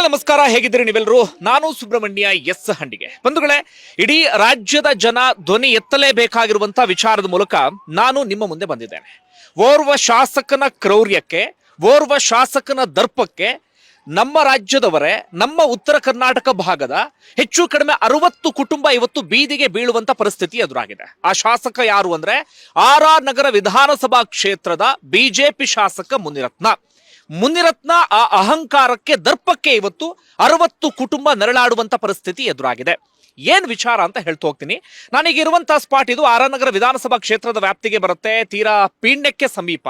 ಬಂಧುಗಳೇ, ನಮಸ್ಕಾರ. ಹೇಗಿದ್ದೀರಿ ನೀವೆಲ್ಲರೂ? ನಾನು ಸುಬ್ರಹ್ಮಣ್ಯ ಎಸ್ ಹಂಡಿಗೆ. ಬಂಧುಗಳೇ, ಇಡೀ ರಾಜ್ಯದ ಜನ ಧ್ವನಿ ಎತ್ತಲೇಬೇಕಾಗಿರುವಂತ ವಿಚಾರದ ಮೂಲಕ ನಾನು ನಿಮ್ಮ ಮುಂದೆ ಬಂದಿದ್ದೇನೆ. ಓರ್ವ ಶಾಸಕನ ಕ್ರೌರ್ಯಕ್ಕೆ, ಓರ್ವ ಶಾಸಕನ ದರ್ಪಕ್ಕೆ ನಮ್ಮ ರಾಜ್ಯದವರೇ, ನಮ್ಮ ಉತ್ತರ ಕರ್ನಾಟಕ ಭಾಗದ ಹೆಚ್ಚು ಕಡಿಮೆ ಅರವತ್ತು ಕುಟುಂಬ ಇವತ್ತು ಬೀದಿಗೆ ಬೀಳುವಂತ ಪರಿಸ್ಥಿತಿ ಎದುರಾಗಿದೆ. ಆ ಶಾಸಕ ಯಾರು ಅಂದ್ರೆ ಆರ್ ಆರ್ ನಗರ ವಿಧಾನಸಭಾ ಕ್ಷೇತ್ರದ ಬಿಜೆಪಿ ಶಾಸಕ ಮುನಿರತ್ನ. ಮುನಿರತ್ನ ಆ ಅಹಂಕಾರಕ್ಕೆ ದರ್ಪಕ್ಕೆ ಇವತ್ತು ಅರವತ್ತು ಕುಟುಂಬ ನೆರಳಾಡುವಂತ ಪರಿಸ್ಥಿತಿ ಎದುರಾಗಿದೆ. ಏನ್ ವಿಚಾರ ಅಂತ ಹೇಳ್ತಾ ಹೋಗ್ತೀನಿ. ನಾನೀಗ ಇರುವಂತಹ ಸ್ಪಾಟ್ ಇದು ಆರನಗರ ವಿಧಾನಸಭಾ ಕ್ಷೇತ್ರದ ವ್ಯಾಪ್ತಿಗೆ ಬರುತ್ತೆ. ತೀರಾ ಪೀಣ್ಯಕ್ಕೆ ಸಮೀಪ.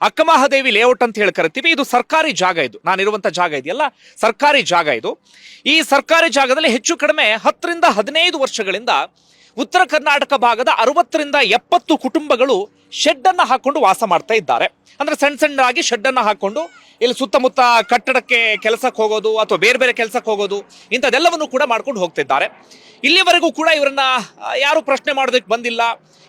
ಅಕ್ಕಮಹಾದೇವಿ ಲೇಔಟ್ ಅಂತ ಹೇಳಿ ಕರಿತೀವಿ. ಇದು ಸರ್ಕಾರಿ ಜಾಗ ಇದು. ನಾನಿರುವಂತ ಜಾಗ ಇದೆಯಲ್ಲ? ಸರ್ಕಾರಿ ಜಾಗ ಇದು. ಈ ಸರ್ಕಾರಿ ಜಾಗದಲ್ಲಿ ಹೆಚ್ಚು ಕಡಿಮೆ ಹತ್ತರಿಂದ ಹದಿನೈದು ವರ್ಷಗಳಿಂದ ಉತ್ತರ ಕರ್ನಾಟಕ ಭಾಗದ ಅರವತ್ತರಿಂದ ಎಪ್ಪತ್ತು ಕುಟುಂಬಗಳು ಶೆಡ್ ಅನ್ನು ಹಾಕೊಂಡು ವಾಸ ಮಾಡ್ತಾ ಇದ್ದಾರೆ. ಅಂದ್ರೆ ಸಣ್ಣ ಸಣ್ಣಾಗಿ ಶೆಡ್ ಅನ್ನು ಹಾಕೊಂಡು ಇಲ್ಲಿ ಸುತ್ತಮುತ್ತ ಕಟ್ಟಡಕ್ಕೆ ಕೆಲಸಕ್ಕೆ ಹೋಗೋದು ಅಥವಾ ಬೇರೆ ಬೇರೆ ಕೆಲಸಕ್ಕೆ ಹೋಗೋದು ಇಂಥದೆಲ್ಲವನ್ನು ಕೂಡ ಮಾಡ್ಕೊಂಡು ಹೋಗ್ತಿದ್ದಾರೆ. ಇಲ್ಲಿವರೆಗೂ ಕೂಡ ಇವರನ್ನ ಯಾರು ಪ್ರಶ್ನೆ ಮಾಡೋದಕ್ಕೆ ಬಂದಿಲ್ಲ.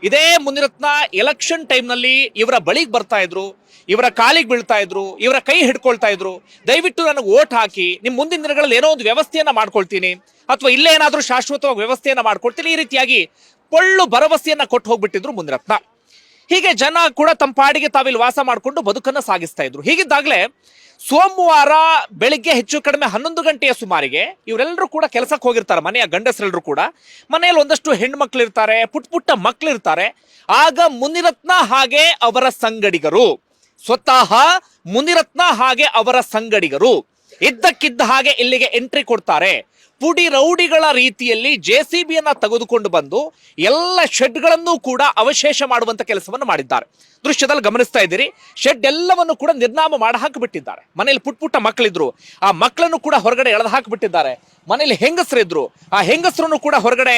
ಇದೇ ಮುನಿರತ್ನ ಎಲೆಕ್ಷನ್ ಟೈಮ್ನಲ್ಲಿ ಇವರ ಬಳಿಗೆ ಬರ್ತಾ ಇದ್ರು. ಇವರ ಕಾಲಿಗೆ ಬೀಳ್ತಾ ಇದ್ರು, ಇವರ ಕೈ ಹಿಡ್ಕೊಳ್ತಾ ಇದ್ರು. ದಯವಿಟ್ಟು ನನಗೆ ಓಟ್ ಹಾಕಿ ನಿಮ್ಮ ಮುಂದಿನ ದಿನಗಳಲ್ಲಿ ಏನೋ ಒಂದು ವ್ಯವಸ್ಥೆಯನ್ನ ಮಾಡ್ಕೊಳ್ತೀನಿ. ಅಥವಾ ಇಲ್ಲೇ ಏನಾದರೂ ಶಾಶ್ವತವಾಗಿ ವ್ಯವಸ್ಥೆಯನ್ನ ಮಾಡ್ಕೊಳ್ತೀನಿ. ಈ ರೀತಿಯಾಗಿ ಪೊಳ್ಳು ಭರವಸೆಯನ್ನ ಕೊಟ್ಟು ಹೋಗ್ಬಿಟ್ಟಿದ್ರು ಮುನಿರತ್ನ. ಹೀಗೆ ಜನ ಕೂಡ ತಮ್ಮ ಪಾಡಿಗೆ ತಾವಿಲ್ಲಿ ವಾಸ ಮಾಡಿಕೊಂಡು ಬದುಕನ್ನು ಸಾಗಿಸ್ತಾ ಇದ್ರು. ಹೀಗಿದ್ದಾಗಲೇ ಸೋಮವಾರ ಬೆಳಿಗ್ಗೆ ಹೆಚ್ಚು ಕಡಿಮೆ ಹನ್ನೊಂದು ಗಂಟೆಯ ಸುಮಾರಿಗೆ ಇವರೆಲ್ಲರೂ ಕೂಡ ಕೆಲಸಕ್ಕೆ ಹೋಗಿರ್ತಾರೆ. ಮನೆಯ ಗಂಡಸರೆಲ್ಲರೂ ಕೂಡ. ಮನೆಯಲ್ಲಿ ಒಂದಷ್ಟು ಹೆಣ್ಮಕ್ಳು ಇರ್ತಾರೆ ಪುಟ್ಟ ಪುಟ್ಟ ಮಕ್ಳು ಇರ್ತಾರೆ ಆಗ ಮುನಿರತ್ನ ಹಾಗೆ ಅವರ ಸಂಗಡಿಗರು. ಸ್ವತಃ ಮುನಿರತ್ನ ಹಾಗೆ ಅವರ ಸಂಗಡಿಗರು. ಇದ್ದಕ್ಕಿದ್ದ ಹಾಗೆ ಇಲ್ಲಿಗೆ ಎಂಟ್ರಿ ಕೊಡ್ತಾರೆ. ಪುಡಿ ರೌಡಿಗಳ ರೀತಿಯಲ್ಲಿ ಜೆ ಸಿ ಬಿಯನ್ನ ತೆಗೆದುಕೊಂಡು ಬಂದು ಎಲ್ಲ ಶೆಡ್ಗಳನ್ನು ಕೂಡ ಅವಶೇಷ ಮಾಡುವಂತ ಕೆಲಸವನ್ನು ಮಾಡಿದ್ದಾರೆ. ದೃಶ್ಯದಲ್ಲಿ ಗಮನಿಸ್ತಾ ಇದ್ದೀರಿ. ಶೆಡ್ ಎಲ್ಲವನ್ನು ಕೂಡ ನಿರ್ನಾಮ ಮಾಡಿ ಹಾಕಿಬಿಟ್ಟಿದ್ದಾರೆ. ಮನೇಲಿ ಪುಟ್ ಪುಟ್ಟ ಮಕ್ಕಳಿದ್ರು. ಆ ಮಕ್ಕಳನ್ನು ಕೂಡ ಹೊರಗಡೆ ಎಳೆದು ಹಾಕಿಬಿಟ್ಟಿದ್ದಾರೆ. ಮನೇಲಿ ಹೆಂಗಸರಿದ್ರು ಆ ಹೆಂಗಸರನ್ನು ಕೂಡ ಹೊರಗಡೆ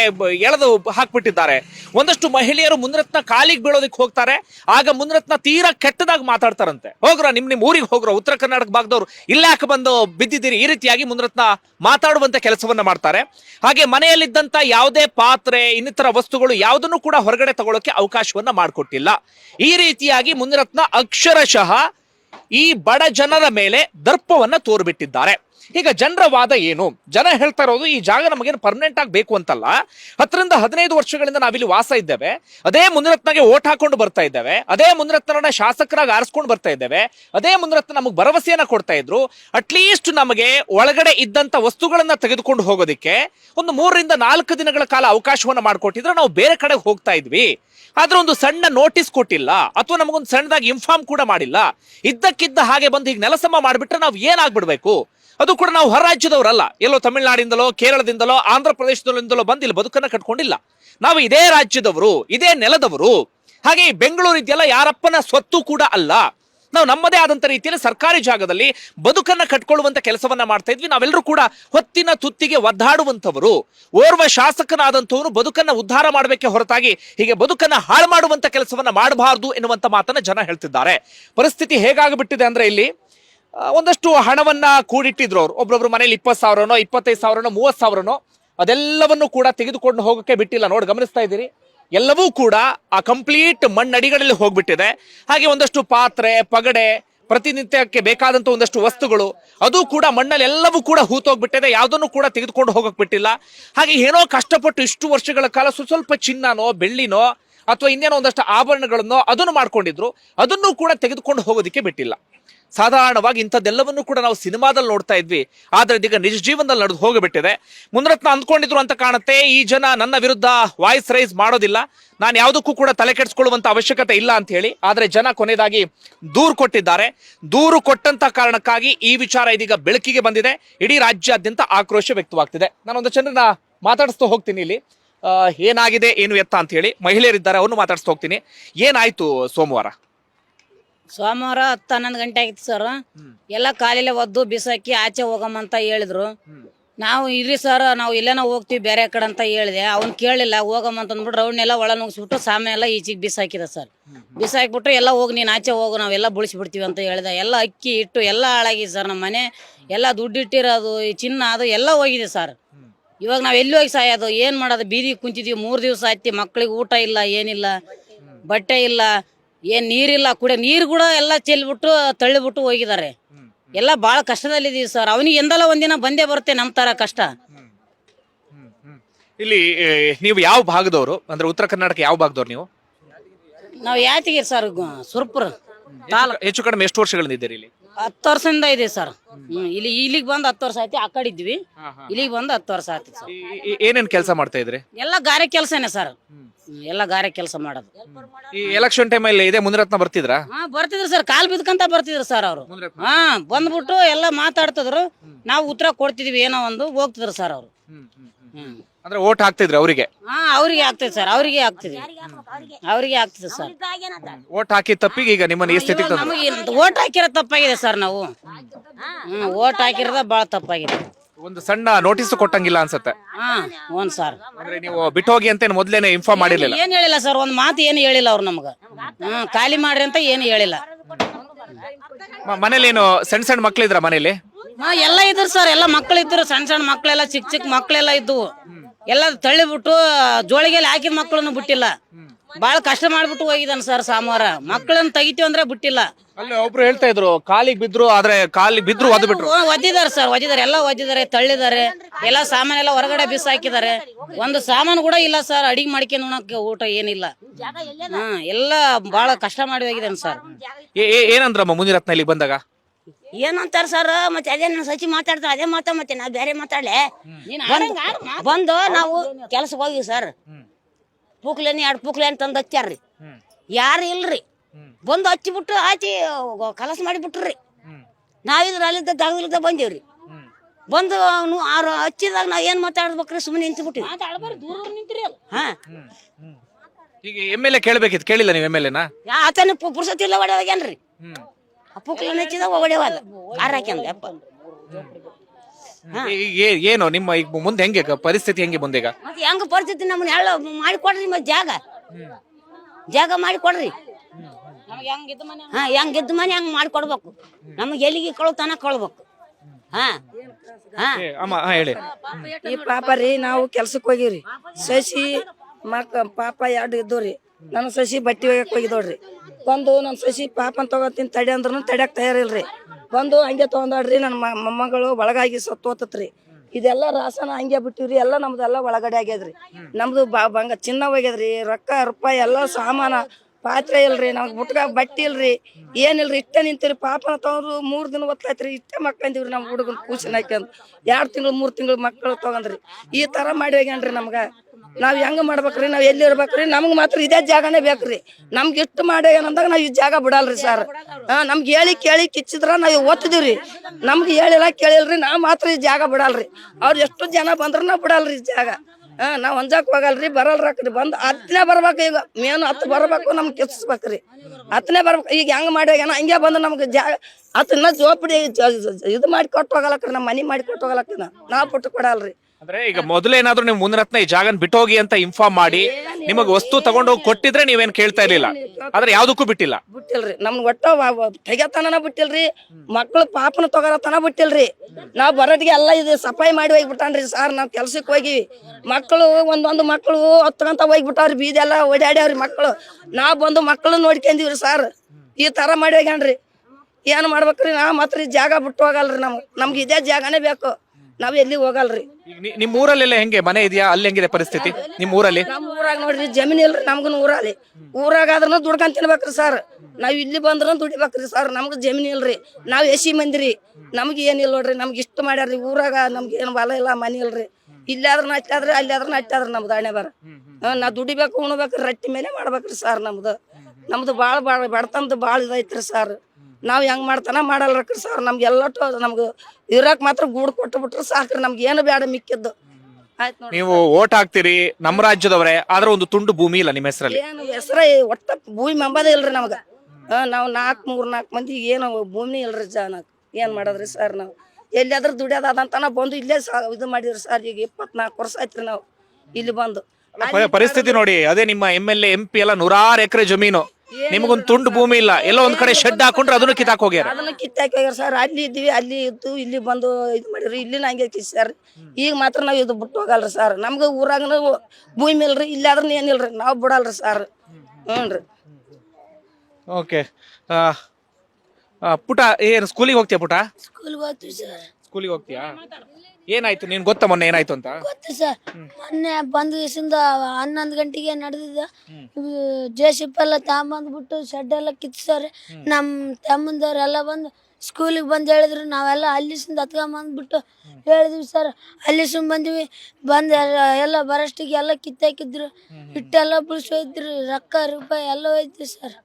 ಎಳೆದು ಹಾಕಿಬಿಟ್ಟಿದ್ದಾರೆ. ಒಂದಷ್ಟು ಮಹಿಳೆಯರು ಮುನ್ರತ್ನ ಕಾಲಿಗೆ ಬೀಳೋದಕ್ಕೆ ಹೋಗ್ತಾರೆ. ಆಗ ಮುನ್ರತ್ನ ತೀರಾ ಕೆಟ್ಟದಾಗಿ ಮಾತಾಡ್ತಾರಂತೆ. ಹೋಗ್ರ, ನಿಮ್ ನಿಮ್ ಊರಿಗೆ ಹೋಗ್ರ, ಉತ್ತರ ಕರ್ನಾಟಕ ಭಾಗದವ್ರು. ಇಲ್ಲಾಕೆ ಬಂದು ಬಿದ್ದಿದ್ದೀರಿ. ಈ ರೀತಿಯಾಗಿ ಮುನ್ರತ್ನ ಮಾತಾಡುವಂತ ಕೆಲಸವನ್ನ ಮಾಡ್ತಾರೆ. ಹಾಗೆ ಮನೆಯಲ್ಲಿದ್ದಂತ ಯಾವುದೇ ಪಾತ್ರೆ, ಇನ್ನಿತರ ವಸ್ತುಗಳು ಯಾವುದನ್ನು ಕೂಡ ಹೊರಗಡೆ ತಗೊಳ್ಳೋಕೆ ಅವಕಾಶವನ್ನ ಮಾಡಿಕೊಟ್ಟಿಲ್ಲ. ಈ ರೀತಿಯಾಗಿ ಮುನಿರತ್ನ ಅಕ್ಷರಶಃ ಈ ಬಡ ಜನರ ಮೇಲೆ ದರ್ಪವನ್ನ ತೋರ್ಬಿಟ್ಟಿದ್ದಾರೆ. ಈಗ ಜನರ ವಾದ ಏನು? ಜನ ಹೇಳ್ತಾ ಇರೋದು ಈ ಜಾಗ ನಮಗೇನು ಪರ್ಮನೆಂಟ್ ಆಗಿ ಬೇಕು ಅಂತಲ್ಲ. ಹತ್ತರಿಂದ ಹದಿನೈದು ವರ್ಷಗಳಿಂದ ನಾವಿಲ್ಲಿ ವಾಸ ಇದ್ದೇವೆ. ಅದೇ ಮುನಿರತ್ನಗೆ ಓಟ್ ಹಾಕೊಂಡು ಬರ್ತಾ ಇದ್ದೇವೆ. ಅದೇ ಮುನಿರತ್ನರನ್ನ ಶಾಸಕರಾಗಿ ಆರಿಸ್ಕೊಂಡು ಬರ್ತಾ ಇದ್ದೇವೆ. ಅದೇ ಮುನಿರತ್ನ ನಮಗೆ ಭರವಸೆಯನ್ನ ಕೊಡ್ತಾ ಇದ್ರು. ಅಟ್ಲೀಸ್ಟ್ ನಮಗೆ ಒಳಗಡೆ ಇದ್ದಂತ ವಸ್ತುಗಳನ್ನ ತೆಗೆದುಕೊಂಡು ಹೋಗೋದಕ್ಕೆ ಒಂದು ಮೂರರಿಂದ ನಾಲ್ಕು ದಿನಗಳ ಕಾಲ ಅವಕಾಶವನ್ನ ಮಾಡಿಕೊಟ್ಟಿದ್ರೆ ನಾವು ಬೇರೆ ಕಡೆ ಹೋಗ್ತಾ ಇದ್ವಿ. ಆದ್ರೆ ಒಂದು ಸಣ್ಣ ನೋಟಿಸ್ ಕೊಟ್ಟಿಲ್ಲ, ಅಥವಾ ನಮಗೊಂದು ಸಣ್ಣದಾಗಿ ಇನ್ಫಾರ್ಮ್ ಕೂಡ ಮಾಡಿಲ್ಲ. ಇದ್ದಕ್ಕಿದ್ದ ಹಾಗೆ ಬಂದು ಈಗ ನೆಲಸಮ ಮಾಡಿಬಿಟ್ರೆ ನಾವು ಏನಾಗ್ಬಿಡ್ಬೇಕು? ಅದು ಕೂಡ ನಾವು ಹೊರ ರಾಜ್ಯದವರಲ್ಲ ಎಲ್ಲೋ ತಮಿಳುನಾಡಿಂದಲೋ, ಕೇರಳದಿಂದಲೋ ಆಂಧ್ರ ಪ್ರದೇಶದಿಂದಲೋ ಬಂದು ಇಲ್ಲಿ ಬದುಕನ್ನ ಕಟ್ಕೊಂಡಿಲ್ಲ. ನಾವು ಇದೇ ರಾಜ್ಯದವರು, ಇದೇ ನೆಲದವರು. ಹಾಗೆ ಬೆಂಗಳೂರು ಇದೆಯಲ್ಲ ಯಾರಪ್ಪನ ಸ್ವತ್ತು ಕೂಡ ಅಲ್ಲ. ನಾವು ನಮ್ಮದೇ ಆದಂತ ರೀತಿಯಲ್ಲಿ ಸರ್ಕಾರಿ ಜಾಗದಲ್ಲಿ ಬದುಕನ್ನ ಕಟ್ಕೊಳ್ಳುವಂತ ಕೆಲಸವನ್ನ ಮಾಡ್ತಾ ಇದ್ವಿ. ನಾವೆಲ್ಲರೂ ಕೂಡ ಹೊತ್ತಿನ ತುತ್ತಿಗೆ ಒದ್ದಾಡುವಂತವರು ಓರ್ವ ಶಾಸಕನಾದಂಥವನು ಬದುಕನ್ನ ಉದ್ಧಾರ ಮಾಡಬೇಕೆ ಹೊರತಾಗಿ ಹೀಗೆ ಬದುಕನ್ನ ಹಾಳು ಮಾಡುವಂತ ಕೆಲಸವನ್ನ ಮಾಡಬಾರದು ಎನ್ನುವಂತ ಮಾತನ್ನ ಜನ ಹೇಳ್ತಿದ್ದಾರೆ. ಪರಿಸ್ಥಿತಿ ಹೇಗಾಗ್ಬಿಟ್ಟಿದೆ ಅಂದ್ರೆ ಇಲ್ಲಿ ಒಂದಷ್ಟು ಹಣವನ್ನ ಕೂಡಿಟ್ಟಿದ್ರು ಅವ್ರು. ಒಬ್ಬೊಬ್ರು ಮನೇಲಿ ಇಪ್ಪತ್ತು ಸಾವಿರನೋ, ಇಪ್ಪತ್ತೈದು ಸಾವಿರನೋ, ಮೂವತ್ತು ಸಾವಿರನೋ, ಅದೆಲ್ಲವನ್ನು ಕೂಡ ತೆಗೆದುಕೊಂಡು ಹೋಗಕ್ಕೆ ಬಿಟ್ಟಿಲ್ಲ. ನೋಡಿ ಗಮನಿಸ್ತಾ ಇದ್ದೀರಿ. ಎಲ್ಲವೂ ಕೂಡ ಆ ಕಂಪ್ಲೀಟ್ ಮಣ್ಣಡಿಗಳಲ್ಲಿ ಹೋಗ್ಬಿಟ್ಟಿದೆ. ಹಾಗೆ ಒಂದಷ್ಟು ಪಾತ್ರೆ, ಪಗಡೆ, ಪ್ರತಿನಿತ್ಯಕ್ಕೆ ಬೇಕಾದಂತ ಒಂದಷ್ಟು ವಸ್ತುಗಳು, ಅದು ಕೂಡ ಮಣ್ಣಲ್ಲಿ ಎಲ್ಲವೂ ಕೂಡ ಹೂತೋಗ್ಬಿಟ್ಟಿದೆ. ಯಾವುದನ್ನು ಕೂಡ ತೆಗೆದುಕೊಂಡು ಹೋಗಕ್ ಬಿಟ್ಟಿಲ್ಲ ಹಾಗೆ ಏನೋ ಕಷ್ಟಪಟ್ಟು ಇಷ್ಟು ವರ್ಷಗಳ ಕಾಲ ಸ್ವ- ಸ್ವಲ್ಪ ಚಿನ್ನನೋ, ಬೆಳ್ಳಿನೋ, ಅಥವಾ ಇನ್ನೇನೋ ಒಂದಷ್ಟು ಆಭರಣಗಳನ್ನೋ ಅದನ್ನು ಮಾಡ್ಕೊಂಡಿದ್ರು. ಅದನ್ನು ಕೂಡ ತೆಗೆದುಕೊಂಡು ಹೋಗೋದಕ್ಕೆ ಬಿಟ್ಟಿಲ್ಲ. ಸಾಧಾರಣವಾಗಿ ಇಂಥದ್ದೆಲ್ಲವನ್ನು ಕೂಡ ನಾವು ಸಿನಿಮಾದಲ್ಲಿ ನೋಡ್ತಾ ಇದ್ವಿ. ಆದ್ರೆ ಇದೀಗ ನಿಜ ಜೀವನದಲ್ಲಿ ನಡೆದು ಹೋಗಿಬಿಟ್ಟಿದೆ. ಮುನರತ್ನ ಅಂದ್ಕೊಂಡಿದ್ರು ಅಂತ ಕಾಣುತ್ತೆ. ಈ ಜನ ನನ್ನ ವಿರುದ್ಧ ವಾಯ್ಸ್ ರೈಸ್ ಮಾಡೋದಿಲ್ಲ. ನಾನು ಯಾವುದಕ್ಕೂ ಕೂಡ ತಲೆ ಕೆಡಿಸ್ಕೊಳ್ಳುವಂತ ಅವಶ್ಯಕತೆ ಇಲ್ಲ ಅಂತ ಹೇಳಿ. ಆದರೆ ಜನ ಕೊನೆಯದಾಗಿ ದೂರು ಕೊಟ್ಟಿದ್ದಾರೆ. ದೂರು ಕೊಟ್ಟಂತ ಕಾರಣಕ್ಕಾಗಿ ಈ ವಿಚಾರ ಇದೀಗ ಬೆಳಕಿಗೆ ಬಂದಿದೆ. ಇಡೀ ರಾಜ್ಯಾದ್ಯಂತ ಆಕ್ರೋಶ ವ್ಯಕ್ತವಾಗ್ತಿದೆ. ನಾನು ಒಂದು ಜನರನ್ನ ಮಾತಾಡಿಸ್ತಾ ಹೋಗ್ತೀನಿ ಇಲ್ಲಿ. ಏನಾಗಿದೆ, ಏನು ಎತ್ತ ಅಂತ ಹೇಳಿ ಮಹಿಳೆಯರಿದ್ದಾರೆ ಅವನು ಮಾತಾಡಿಸ್ತಾ ಹೋಗ್ತೀನಿ. ಏನಾಯ್ತು ಸೋಮವಾರ? ಸೋಮವಾರ ಹತ್ತು ಹನ್ನೊಂದು ಗಂಟೆ ಆಗಿತ್ತು ಸರ್ ಎಲ್ಲ ಕಾಲಿಲೆ ಒದ್ದು ಬಿಸಾಕಿ ಆಚೆ ಹೋಗಮ್ಮಂತ ಹೇಳಿದ್ರು. ನಾವು ಇರ್ರಿ ಸರ್ ನಾವು ಇಲ್ಲೇನ ಹೋಗ್ತೀವಿ ಬೇರೆ ಕಡೆ ಅಂತ ಹೇಳಿದೆ. ಅವ್ನು ಕೇಳಿಲ್ಲ ಹೋಗಮ್ಮ ಅಂತ ಅಂದ್ಬಿಟ್ಟು ರೌಂಡ್ನೆಲ್ಲ ಒಳ ನುಗ್ಸ್ಬಿಟ್ಟು ಸಾಮೆ ಎಲ್ಲ ಈಚೆಗೆ ಬಿಸಾಕಿದ ಸರ್ ಬಿಸಾಕ್ಬಿಟ್ಟು ಎಲ್ಲ ಹೋಗಿ ನೀನು ಆಚೆ ಹೋಗು ನಾವೆಲ್ಲ ಬುಳಿಸ್ಬಿಡ್ತೀವಿ ಅಂತ ಹೇಳಿದೆ. ಎಲ್ಲ ಅಕ್ಕಿ ಇಟ್ಟು ಎಲ್ಲ ಹಾಳಾಗಿದೆ ಸರ್ ನಮ್ಮ ಮನೆ. ಎಲ್ಲ ದುಡ್ಡಿಟ್ಟಿರೋದು ಈ ಚಿನ್ನ ಅದು ಎಲ್ಲ ಹೋಗಿದೆ ಸರ್ ಇವಾಗ ನಾವು ಎಲ್ಲಿ ಹೋಗಿ ಸಾಯೋದು? ಏನು ಮಾಡೋದು? ಬೀದಿಗೆ ಕುಂತಿದೀವಿ. ಮೂರು ದಿವಸ ಆಯ್ತಿ. ಮಕ್ಳಿಗೆ ಊಟ ಇಲ್ಲ ಏನಿಲ್ಲ. ಬಟ್ಟೆ ಇಲ್ಲ. ಏನ್ ನೀರಿಲ್ಲ ಕುಡಿಯೋ ನೀರು ಕೂಡ ಎಲ್ಲ ಚೆಲ್ಬಿಟ್ಟು ತಳ್ಳಿಬಿಟ್ಟು ಹೋಗಿದ್ದಾರೆ ಎಲ್ಲ ಭಾಳ ಕಷ್ಟದಲ್ಲಿದ್ದೀವಿ ಸರ್. ಅವನಿಗೆ ಎಂದಲ್ಲ ಒಂದಿನ ಬಂದೇ ಬರುತ್ತೆ ನಮ್ಮ ತರ ಕಷ್ಟ. ಇಲ್ಲಿ ಏ, ನೀವು ಯಾವ ಭಾಗದವರು? ಅಂದ್ರೆ ಉತ್ತರ ಕರ್ನಾಟಕ ಯಾವ ಭಾಗದವ್ರು ನೀವು? ನಾವು ಯಾತಿಗೆ ಸರ್ ಸುರ್ಪುರ ಹೆಚ್ಚು- ಹೆಚ್ಚು ಕಡಿಮೆ ಎಷ್ಟು ವರ್ಷಗಳಿಂದ ಇದ್ದೀರಿ ಇಲ್ಲಿ? ಹತ್ತು ವರ್ಷದಿಂದ ಇದೆ ಸರ್. ಇಲ್ಲಿ ಇಲ್ಲಿಗೆ ಬಂದು ಹತ್ತು ವರ್ಷ ಆಯ್ತು ಆ ಕಡೆ ಇದ್ವಿ. ಇಲ್ಲಿಗೆ ಬಂದು ಹತ್ತು ವರ್ಷ ಆಯ್ತು ಸರ್. ಏನೇನ್ ಕೆಲಸ ಮಾಡ್ತಾ ಇದ್ರಿ? ಎಲ್ಲ ಗಾರೆ ಕೆಲಸನೇ ಸರ್. ಎಲ್ಲ ಗಾರೆ ಕೆಲಸ ಮಾಡೋದು. ಈ ಎಲೆಕ್ಷನ್ ಟೈಮ್ ಅಲ್ಲಿ ಇದೆ ಮುನಿರತ್ನ ಬರ್ತಿದ್ರಾ? ಹಾ ಬರ್ತಿದ್ರು ಸರ್. ಕಾಲ್ ಬಿದ್ಕಂತ ಬರ್ತಿದ್ರು ಸರ್ ಅವರು. ಹಾ ಬಂದ್ಬಿಟ್ಟು ಎಲ್ಲ ಮಾತಾಡ್ತಿದ್ರು. ನಾವು ಉತ್ತರ ಕೊಡ್ತಿದ್ವಿ ಏನೋ ಒಂದು ಹೋಗ್ತಿದ್ರು ಸರ್ ಅವರು. ಹ್ಮ್. ಅಂದ್ರೆ ಓಟ್ ಹಾಕ್ತಿದ್ರಿ ಅವರಿಗೆ. ಹಾ ಅವ್ರಿಗೆ ಆಗ್ತದೆ ಸರ್ ಅವರಿಗೆ ಆಗ್ತದೆ. ಅವರಿಗೆ ಆಗ್ತದೆ ಸರ್. ಓಟ್ ಹಾಕಿ ತಪ್ಪಿಗೆ ಈಗ ನಿಮ್ಮನ್ನ ಈ ಸ್ಥಿತಿ ತಂದ್ರು ನಮಗೆ ಓಟ್ ಹಾಕಿರೋ ತಪ್ಪಾಗಿದೆ ಸರ್ ನಾವು. ಹ್ಮ್ ಓಟ್ ಹಾಕಿರೋದ ಭಾಳ ತಪ್ಪಾಗಿದೆ. ಒಂದು ಸಣ್ಣ ನೋಟಿಸ್ ಕೊಟ್ಟಂಗಿಲ್ಲ ಅನ್ಸುತ್ತೆ. ಹಾ ಸರ್. ಅಂದ್ರೆ ನೀವು ಬಿಟ್ಟೋಗಿ ಅಂತ ಏನ್ ಮೊದ್ಲೇನೆ ಇನ್ಫಾರ್ಮ್ ಮಾಡಿರ್ಲಿಲ್ಲ? ಏನ್ ಹೇಳಿಲ್ಲ ಸರ್ ಒಂದ್ ಮಾತು ಏನು ಹೇಳಿಲ್ಲ ಅವ್ರು ನಮ್ಗೆ. ಖಾಲಿ ಮಾಡ್ರಿ ಅಂತ ಏನು ಹೇಳಿಲ್ಲ. ಮ- ಮನೇಲಿ ಏನು ಸಣ್ಣ ಸಣ್ಣ ಮಕ್ಳಿದ್ರ ಮನೇಲಿ? ಹಾ ಎಲ್ಲ ಇದ್ರು ಸರ್ ಎಲ್ಲ ಮಕ್ಳು ಇದ್ರು ಸಣ್ಣ ಸಣ್ಣ ಮಕ್ಳೆಲ್ಲ ಚಿಕ್ಕ ಚಿಕ್ಕ ಮಕ್ಳೆಲ್ಲ ಇದ್ವು. ಎಲ್ಲ ತಳ್ಳಿಬಿಟ್ಟು ಜೋಳಿಗೆಲ್ಲಿ ಹಾಕಿದ ಮಕ್ಕಳನ್ನು ಬಿಟ್ಟಿಲ್ಲ. ಬಹಳ ಕಷ್ಟ ಮಾಡ್ಬಿಟ್ಟು ಹೋಗಿದ್ದಾನೆ ಸರ್ ಸಾಮವಾರ. ಮಕ್ಕಳನ್ನ ತೆಗಿತೀವಿ ಅಂದ್ರೆ ಬಿಟ್ಟಿಲ್ಲ. ಅಲ್ಲಿ ಒಬ್ರು ಹೇಳ್ತಾ ಇದ್ರು ಕಾಲಿಗೆ ಬಿದ್ರು ಆದ್ರೆ ಕಾಲಿಗೆ ಬಿದ್ರು ಒದ್ದು ಬಿಟ್ರು. ಒದ್ದಿದ್ದಾರೆ ಸರ್ ಒದ್ದಿದ್ದಾರೆ ಎಲ್ಲ ಒದ್ದಿದ್ದಾರೆ ತಳ್ಳಿದ್ದಾರೆ. ಎಲ್ಲ ಸಾಮಾನ್ ಎಲ್ಲ ಹೊರಗಡೆ ಬಿಸಾಕಿದ್ದಾರೆ. ಒಂದು ಸಾಮಾನು ಕೂಡ ಇಲ್ಲ ಸರ್ ಅಡಿಗೆ ಮಾಡ್ಕೊಂಡು ಉಣಕ್ಕೆ ಊಟ ಏನಿಲ್ಲ. ಹಾ ಎಲ್ಲ ಬಹಳ ಕಷ್ಟ ಮಾಡಿ ಹೋಗಿದ್ದಾನೆ ಸರ್. ಏನಂದ್ರಮ್ಮ ಮುನಿರತ್ನ ಇಲ್ಲಿ ಬಂದಾಗ? ಏನಂತಾರ ಸರ್ ಮತ್ತೆ ಅದೇ ನನ್ನ ಸಚಿ ಮಾತಾಡ್ತಾರ ಅದೇ ಮಾತಾ ಮತ್ತೆ ನಾ ಬೇರೆ ಮಾತಾಡ್ಲೆ. ಬಂದು ನಾವು ಕೆಲ್ಸಕ್ಕೆ ಹೋಗಿ ಸರ್ ಪೂಕ್ಲೇನಿ ಎರಡು ಪೂಕ್ಲೇನ್ ತಂದು ಹಚ್ಚಾರ್ರಿ ಯಾರು ಇಲ್ರಿ? ಬಂದು ಹಚ್ಚಿಬಿಟ್ಟು ಆಚಿ ಕಲಸ ಮಾಡಿಬಿಟ್ರಿ ನಾವಿದ್ರ ಅಲ್ಲಿದ್ದ ದಗಲಿದ್ದ ಬಂದೀವ್ರಿ. ಬಂದು ಅವನು ಆರು ಹಚ್ಚಿದಾಗ ನಾವ್ ಏನ್ ಮಾತಾಡ್ಬೇಕ್ರಿ ಸುಮ್ಮನೆ ನಿಂತ್ಬಿಟ್ಟಿವಿ ಹಾ. ಈಗ ಎಂ ಎಲ್ ಎ ಕೇಳ್ಬೇಕಿತ್ತು ಕೇಳಿಲ್ಲ ನೀವು ಎಂ ಎಲ್ ಎನ ಆತನ ಪು- ಪುರ್ಸತಿ ಇಲ್ಲ ಹೊಡೆವಾಗೇನ್ರಿ ಆ ಪೂಕ್ಲೇನ್ ಹಚ್ಚಿದಾಗ ಹೊಡೆವಾದ ಕಾರ್ ಹಾಕ್ಯಂದ ಯಪ್ಪ ಏನು ನಿಮ್ಮ ಈಗ ಮುಂದೆ ಹೆಂಗೆ ಕ- ಪರಿಸ್ಥಿತಿ ಹೆಂಗೆ ಮುಂದೆ ಈಗ? ಮತ್ತೆ ಹೆಂಗ ಪರಿಸ್ಥಿತಿ ನಮ್ಮನ್ನ ಎಲ್ಲ ಮಾಡಿಕೊಡ್ರಿ ಮತ್ತೆ ಜಾಗ. ಜಾಗ ಮಾಡಿಕೊಡ್ರಿ ನಮ್ಗೆ ಹೆಂಗಿದ್ದ ಮನೆ ಹಾ ಹೆಂಗ್ ಇದ್ದ ಮನೆ ಹಂಗ್ ಮಾಡ್ಕೊಡ್ಬೇಕು ನಮಗೆ ಎಲ್ಲಿಗೆ ಕಳ್ತನ ಕಳ್ಬೇಕು. ಹಾ ಹಾ. ಏ, ಅಮ್ಮ ಹಾ ಹೇಳಿ. ಈ ಪಾಪ ರೀ ನಾವು ಕೆಲ್ಸಕ್ಕೆ ಹೋಗಿವ್ರಿ. ಸಸಿ ಮಕ್ಕ ಪಾಪ ಎರಡು ಇದ್ದವ್ರಿ. ನನ್ನ ಸಸಿ ಬಟ್ಟೆ ಒಗ್ಯಕ್ ಹೋಗಿದೋಡ್ರಿ ಬಂದು ನನ್ನ ಸಸಿ ಪಾಪನ್ ತಗೋತೀನಿ ತಡೆ ಅಂದ್ರೂ ತಡ್ಯಕ್ಕೆ ತಯಾರಿಲ್ರಿ. ಬಂದು ಹಂಗೆ ತಗೊಂಡಾಡ್ರಿ ನನ್ನ ಮೊಮ್ಮಗಳು ಒಳಗಾಗಿ ಸತ್ತೋತತ್ರಿ ಇದೆಲ್ಲ ರಾಸನ ಹಂಗೆ ಬಿಟ್ಟಿವ್ರಿ, ಎಲ್ಲ ನಮ್ದೆಲ್ಲ ಒಳಗಡೆ ಆಗ್ಯದ್ರಿ. ನಮ್ದು ಬಾ, ಬಂಗ ಚಿನ್ನ ಹೋಗ್ಯದ್ರಿ ರೊಕ್ಕ, ರೂಪಾಯಿ, ಎಲ್ಲ ಸಾಮಾನ ಪಾತ್ರೆ ಇಲ್ರಿ, ನಮ್ಗೆ ಬುಟ್ಗ ಬಟ್ಟೆ ಇಲ್ರಿ ಏನಿಲ್ರಿ ಇಟ್ಟೆ ನಿಂತಿರಿ. ಪಾಪನ ತಗೊಂಡ್ರು ಮೂರು ದಿನ ಹೊತ್ತಾಯ್ತ್ರಿ, ಇಟ್ಟೆ ಮಕ್ಕಂದಿವ್ರಿ ನಮ್ಮ ಹುಡುಗನ ಕೂಸಿನ ಹಾಕ್ಯಂದ್. ಎರಡು ತಿಂಗಳು, ಮೂರು ತಿಂಗಳು ಮಕ್ಕಳು ತಗೊಂಡ್ರಿ. ಈ ತರ ಮಾಡಿ ಹೋಗ್ಯಾನ್ರಿ ನಮ್ಗ. ನಾವ್ ಹೆಂಗ್ ಮಾಡ್ಬೇಕ್ರಿ? ನಾವ್ ಎಲ್ಲಿ ಇರ್ಬೇಕ್ರಿ? ನಮ್ಗ್ ಮಾತ್ರ ಇದೇ ಜಾಗನೇ ಬೇಕ್ರಿ. ನಮ್ಗೆ ಇಷ್ಟು ಮಾಡಿ ಏನಂದಾಗ ನಾವ್ ಈ ಜಾಗ ಬಿಡಲ್ರಿ ಸರ್. ನಮ್ಗೆ ಹೇಳಿ ಕೇಳಿ ಕಿಚ್ಚಿದ್ರ ನಾವ್ ರೀ ನಮ್ಗೆ ಹೇಳಿಲ್ಲ ಕೇಳಿಲ್ರಿ, ನಾವು ಮಾತ್ರ ಈ ಜಾಗ ಬಿಡಲ್ರಿ. ಅವ್ರ ಎಷ್ಟು ಜನ ಬಂದ್ರ ನಾವ್ ಬಿಡಲ್ರಿ ಜಾಗ. ಹಾ, ನಾವ್ ಒಂಜಾಕ್ ಹೋಗಲ್ರಿ ರೀ ಬಂದು ಹತ್ತನೇ ಬರ್ಬೇಕು ಈಗ. ಮೇನ್ ಹತ್ತು ಬರ್ಬೇಕು ನಮ್ಗೆ ಕಿಚ್ಸ್ಬೇಕ್ರಿ ಹತ್ತನೇ ಬರ್ಬೇಕು. ಈಗ ಹೆಂಗ್ ಮಾಡಿ ಹೋಗ್ಯಾನ ಹಂಗೆ ಬಂದು ನಮ್ಗೆ ಜಾಗ ಹತ್ತನ್ನ ಜೋಪಡಿ ಇದು ಮಾಡಿ ಕೊಟ್ಟು ಹೋಗಲಕ್ರಿ ನಮ್ಮ ಮನಿ ಮಾಡಿ ಕೊಟ್ಟು ಹೋಗಲಕ್ರಿ ನಾ ಪುಟ್ಟು ಕೊಡಲ್ರಿ. ಅಂದ್ರೆ ಈಗ ಮೊದಲೇನಾದ್ರೂ ನೀವು ಮುನಿರತ್ನ ಈ ಜಾಗನ್ ಬಿಟ್ಟೋಗಿ ಅಂತ ಇನ್ಫಾರ್ಮ್ ಮಾಡಿ ನಿಮಗೆ ವಸ್ತು ತಗೊಂಡೋಗಿ ಕೊಟ್ಟಿದ್ರೆ ನೀವೇನ್ ಕೇಳ್ತಾ ಇರ್ಲಿಲ್ಲ. ಆದ್ರೆ ಯಾವ್ದಕ್ಕೂ ಬಿಟ್ಟಿಲ್ಲ. ಬಿಟ್ಟಿಲ್ರಿ. ನಮ್ಗೆ ಒಟ್ಟ ತೆಗೆತನ ಬಿಟ್ಟಿಲ್ರಿ. ಮಕ್ಳು ಪಾಪನ ತಗೋರತನ ಬಿಟ್ಟಿಲ್ರಿ. ನಾವ್ ಬರೋಟಿಗೆ ಎಲ್ಲ ಇದು ಸಫಾಯಿ ಮಾಡಿ ಹೋಗ್ಬಿಟ್ಟಾನ್ರಿ ಸಾರ್. ನಾವ್ ಕೆಲ್ಸಕ್ಕೆ ಹೋಗಿವಿ. ಮಕ್ಕಳು ಒಂದೊಂದು ಮಕ್ಕಳು ಹೊತ್ಕೊಂತ ಹೋಗ್ಬಿಟ್ಟಾವ್ರಿ. ಬೀದಿ ಎಲ್ಲ ಓಡಾಡ್ಯಾವ್ರಿ ಮಕ್ಕಳು ನಾ ಬಂದು ಮಕ್ಕಳು ನೋಡ್ಕೊಂಡಿವ್ರಿ ಸಾರ್. ಈ ತರ ಮಾಡಿ ಹೋಗ್ಯಾನ್ರಿ. ಏನ್ ಮಾಡ್ಬೇಕ್ರಿ? ನಾ ಮಾತ್ರ ಈ ಜಾಗ ಬಿಟ್ಟು ಹೋಗಲ್ರಿ ನಮ್ಗೆ. ನಮ್ಗೆ ಇದೇ ಜಾಗನೇ ಬೇಕು. ನಾವ್ ಎಲ್ಲಿ ಹೋಗಲ್ರಿ? ಈಗ ನಿ- ನಿಮ್ ಊರಲ್ಲೆಲ್ಲ ಹೆಂಗೆ? ಮನೆ ಇದೆಯಾ? ಅಲ್ಲಿ ಹೆಂಗಿದೆ ಪರಿಸ್ಥಿತಿ? ನಿಮ್ ಊರಲ್ಲಿ? ನಮ್ಮ ಊರಾಗ ನೋಡ್ರಿ ಜಮೀನ್ ಇಲ್ರಿ ನಮ್ಗೂ ಊರಲ್ಲಿ. ಊರಾಗ ಆದ್ರೂ ದುಡ್ಕೊಂಡ್ ತಿನ್ಬೇಕ್ರಿ ಸರ್. ನಾವ್ ಇಲ್ಲಿ ಬಂದ್ರ ದುಡಿಬೇಕ್ರಿ ಸರ್. ನಮ್ಗೆ ಜಮೀನ್ ಇಲ್ರಿ. ನಾವ್ ಎಸಿ ಮಂದಿರಿ. ನಮ್ಗೆ ಏನಿಲ್ಲ ನೋಡ್ರಿ ನಮ್ಗೆ ಇಷ್ಟು ಮಾಡ್ಯಾರ್ರಿ. ಊರಾಗ ನಮ್ಗೆ ಏನು ಹೊಲ ಇಲ್ಲ ಮನೆ ಇಲ್ರಿ. ಇಲ್ಲಿ ಆದ್ರ ನಟ್ಟಾದ್ರಿ ಅಲ್ಲಿ ಆದ್ರ ನಟ್ಟಾದ್ರಿ ನಮ್ದು ಹಣೆ ಬರ. ನಾ ದುಡಿಬೇಕು ಉಣ್ಬೇಕ್ರಿ ರಟ್ಟಿ ಮೇಲೆ ಮಾಡ್ಬೇಕ್ರಿ ಸರ್ ನಮ್ದು. ನಮ್ದು ಭಾಳ ಭಾಳ ಬಡತನದ ಭಾಳ ಇದೈತ್ರಿ ಸರ್. ನಾವ್ ಹೆಂಗ್ ಮಾಡ್ತಾನ ಮಾಡಲ್ರಕ್ರಿ ಸರ್ ನಮ್ಗೆ ಎಲ್ಲಟ್ಟು ನಮ್ಗೆ ಇರಕ್ಕೆ ಮಾತ್ರ ಗೂಡು ಕೊಟ್ಟು ಬಿಟ್ರೆ ಸಾಕ್ರಿ. ನಮ್ಗೆ ಏನು ಬೇಡ ಮಿಕ್ಕಿದ್ದು. ಆಯ್ತು ನೀವು ಓಟ್ ಹಾಕ್ತೀರಿ ನಮ್ಮ ರಾಜ್ಯದವರೇ ಆದ್ರೆ ಒಂದು ತುಂಡು ಭೂಮಿ ಇಲ್ಲ ನಿಮ್ಮ ಹೆಸರಲ್ಲಿ. ಏನು ಹೆಸ್ರ ಒಟ್ಟ ಭೂಮಿ ಮಂಬದೇ ಇಲ್ರಿ ನಮ್ಗೆ. ನಾವು ನಾಲ್ಕು ಮೂರ್ ನಾಲ್ಕು ಮಂದಿ ಏನು ಭೂಮಿ ಇಲ್ರಿ ಜನ. ಏನ್ ಮಾಡೋದ್ರಿ ಸರ್ ನಾವು? ಎಲ್ಲಿಯಾದ್ರೂ ದುಡಿಯೋದಾದಂತ ನಾವು ಬಂದು ಇಲ್ಲೇ ಸಾ ಇದು ಮಾಡಿದ್ರಿ ಸರ್. ಈಗ ಇಪ್ಪತ್ನಾಲ್ಕು ವರ್ಷ ಆಯ್ತ್ರಿ ನಾವು ಇಲ್ಲಿ ಬಂದು. ಪರಿಸ್ಥಿತಿ ನೋಡಿ. ಅದೇ ನಿಮ್ಮ ಎಂ ಎಲ್ ಎಂ ಪಿ ಎಲ್ಲ ನೂರಾರು ಎಕರೆ ಜಮೀನು. ನಿಮಗೊಂದು ತುಂಡು ಭೂಮಿ ಇಲ್ಲ. ಎಲ್ಲೋ ಒಂದ್ ಕಡೆ ಶೆಡ್ ಹಾಕೊಂಡ್ರೆ ಅದನ್ನು ಕಿತ್ತಾಕ್ ಹೋಗ್ಯಾರ. ಅದನ್ನ ಕಿತ್ತಾಕಿ ಹೋಗ್ಯಾರ ಸರ್. ಅಲ್ಲಿ ಇದ್ವಿ ಅಲ್ಲಿ ಇದ್ದು ಇಲ್ಲಿ ಬಂದು ಇದು ಮಾಡಿರಿ ಇಲ್ಲಿ ಹಂಗೆ ಸರ್. ಈಗ ಮಾತ್ರ ನಾವು ಇದು ಬಿಟ್ಟು ಹೋಗಲ್ರಿ ಸರ್. ನಮ್ಗೆ ಊರಾಗನು ಭೂಮಿ ಇಲ್ರಿ ಇಲ್ಲಿ ಆದ್ರೂ ಏನಿಲ್ರಿ ನಾವು ಬಿಡಲ್ರಿ ಸರ್. ಹ್ಞೂ ರೀ ಓಕೆ ಪುಟ ಏನು ಸ್ಕೂಲಿಗೆ ಹೋಗ್ತೀಯ ಪುಟ? ಸ್ಕೂಲ್ಗೆ ಹೋಗ್ತೀವಿ ಸರ್. ಸ್ಕೂಲಿಗೆ ಹೋಗ್ತೀಯಾ? ಏನಾಯ್ತು? ನಿನ್ ಗೊತ್ತ ಮೊನ್ನೆ ಏನಾಯ್ತು ಅಂತ? ಗೊತ್ತು ಸರ್. ಮೊನ್ನೆ ಬಂದ ದಿವಸದಿಂದ ಹನ್ನೊಂದು ಗಂಟೆಗೆ ನಡೆದಿದ್ದ. ಜೆ ಸಿ ಪಿ ಎಲ್ಲ ತಗೊಂಬಂದ್ಬಿಟ್ಟು ಶೆಡ್ ಎಲ್ಲ ಕಿತ್ಸವ್ರೆ ನಮ್ಮ ತಮ್ಮಂದವ್ರೆಲ್ಲ ಬಂದು ಸ್ಕೂಲಿಗೆ ಬಂದು ಹೇಳಿದ್ರು. ನಾವೆಲ್ಲ ಅಲ್ಲಿಸಿಂದ ಹತ್ಕೊಂಬಂದ್ಬಿಟ್ಟು ಹೇಳಿದ್ವಿ ಸರ್. ಅಲ್ಲಿಸಿಂದ ಬಂದ್ವಿ. ಬಂದು ಎಲ್ಲ- ಬರಷ್ಟಿಗೆ ಎಲ್ಲ ಕಿತ್ತಾಕಿದ್ರು. ಹಿಟ್ಟೆಲ್ಲ ಬಿಡಿಸೋಯ್ತ್ರಿ ರೊಕ್ಕ ರೂಪಾಯಿ ಎಲ್ಲ ಹೋಯ್ತು ಸರ್.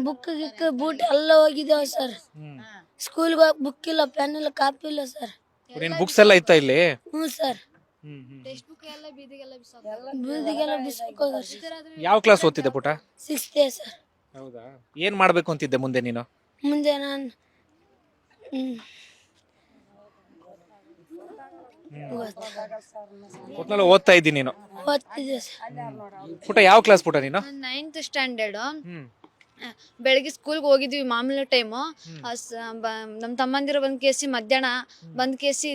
ಬುಕ್ ಗಿಕ್ ಬೂಟ್ ಎಲ್ಲ ಹೋಗಿದ್ದೇವೆ ಸರ್. ಸ್ಕೂಲ್ಗೆ ಹೋಗಿ ಬುಕ್ ಇಲ್ಲ ಪೆನ್ ಇಲ್ಲ ಕಾಪಿ ಇಲ್ಲ ಸರ್. ನಿನ್ ಬುಕ್ಸ್ ಎಲ್ಲ ಇತ್ತ ಇಲ್ಲಿ? ಹ್ಞೂ ಸರ್. ಬೀದಿಗೆಲ್ಲ ಬಿಸ್ಬೇಕು ಯಾವ ಕ್ಲಾಸ್ ಓದ್ತಿದ್ದೆ ಪುಟ? ಡೇ ಸರ್. ಹೌದಾ? ಏನ್ ಮಾಡ್ಬೇಕು ಅಂತಿದ್ದೆ ಮುಂದೆ ನೀನು? ಮುಂದೆ ನಾನು ಹ್ಮ್. ಒಟ್ನಲ್ಲಿ ಓದ್ತಾ ಇದ್ದೀನಿ ನೀನು. ಓದ್ತಿದ್ದೆ ಸರ್. ಪುಟ ಯಾವ ಕ್ಲಾಸ್ ಪುಟ ನೀನು? Ninth standard hmm. ಬೆಳಗ್ಗೆ ಸ್ಕೂಲ್ಗೆ ಹೋಗಿದ್ವಿ ಮಾಮೂಲಿ ಟೈಮು ನಮ್ಮ ತಮ್ಮಂದಿರು ಬಂದ್ ಕೇಸಿ ಮಧ್ಯಾಹ್ನ ಬಂದ್ ಕೇಸಿ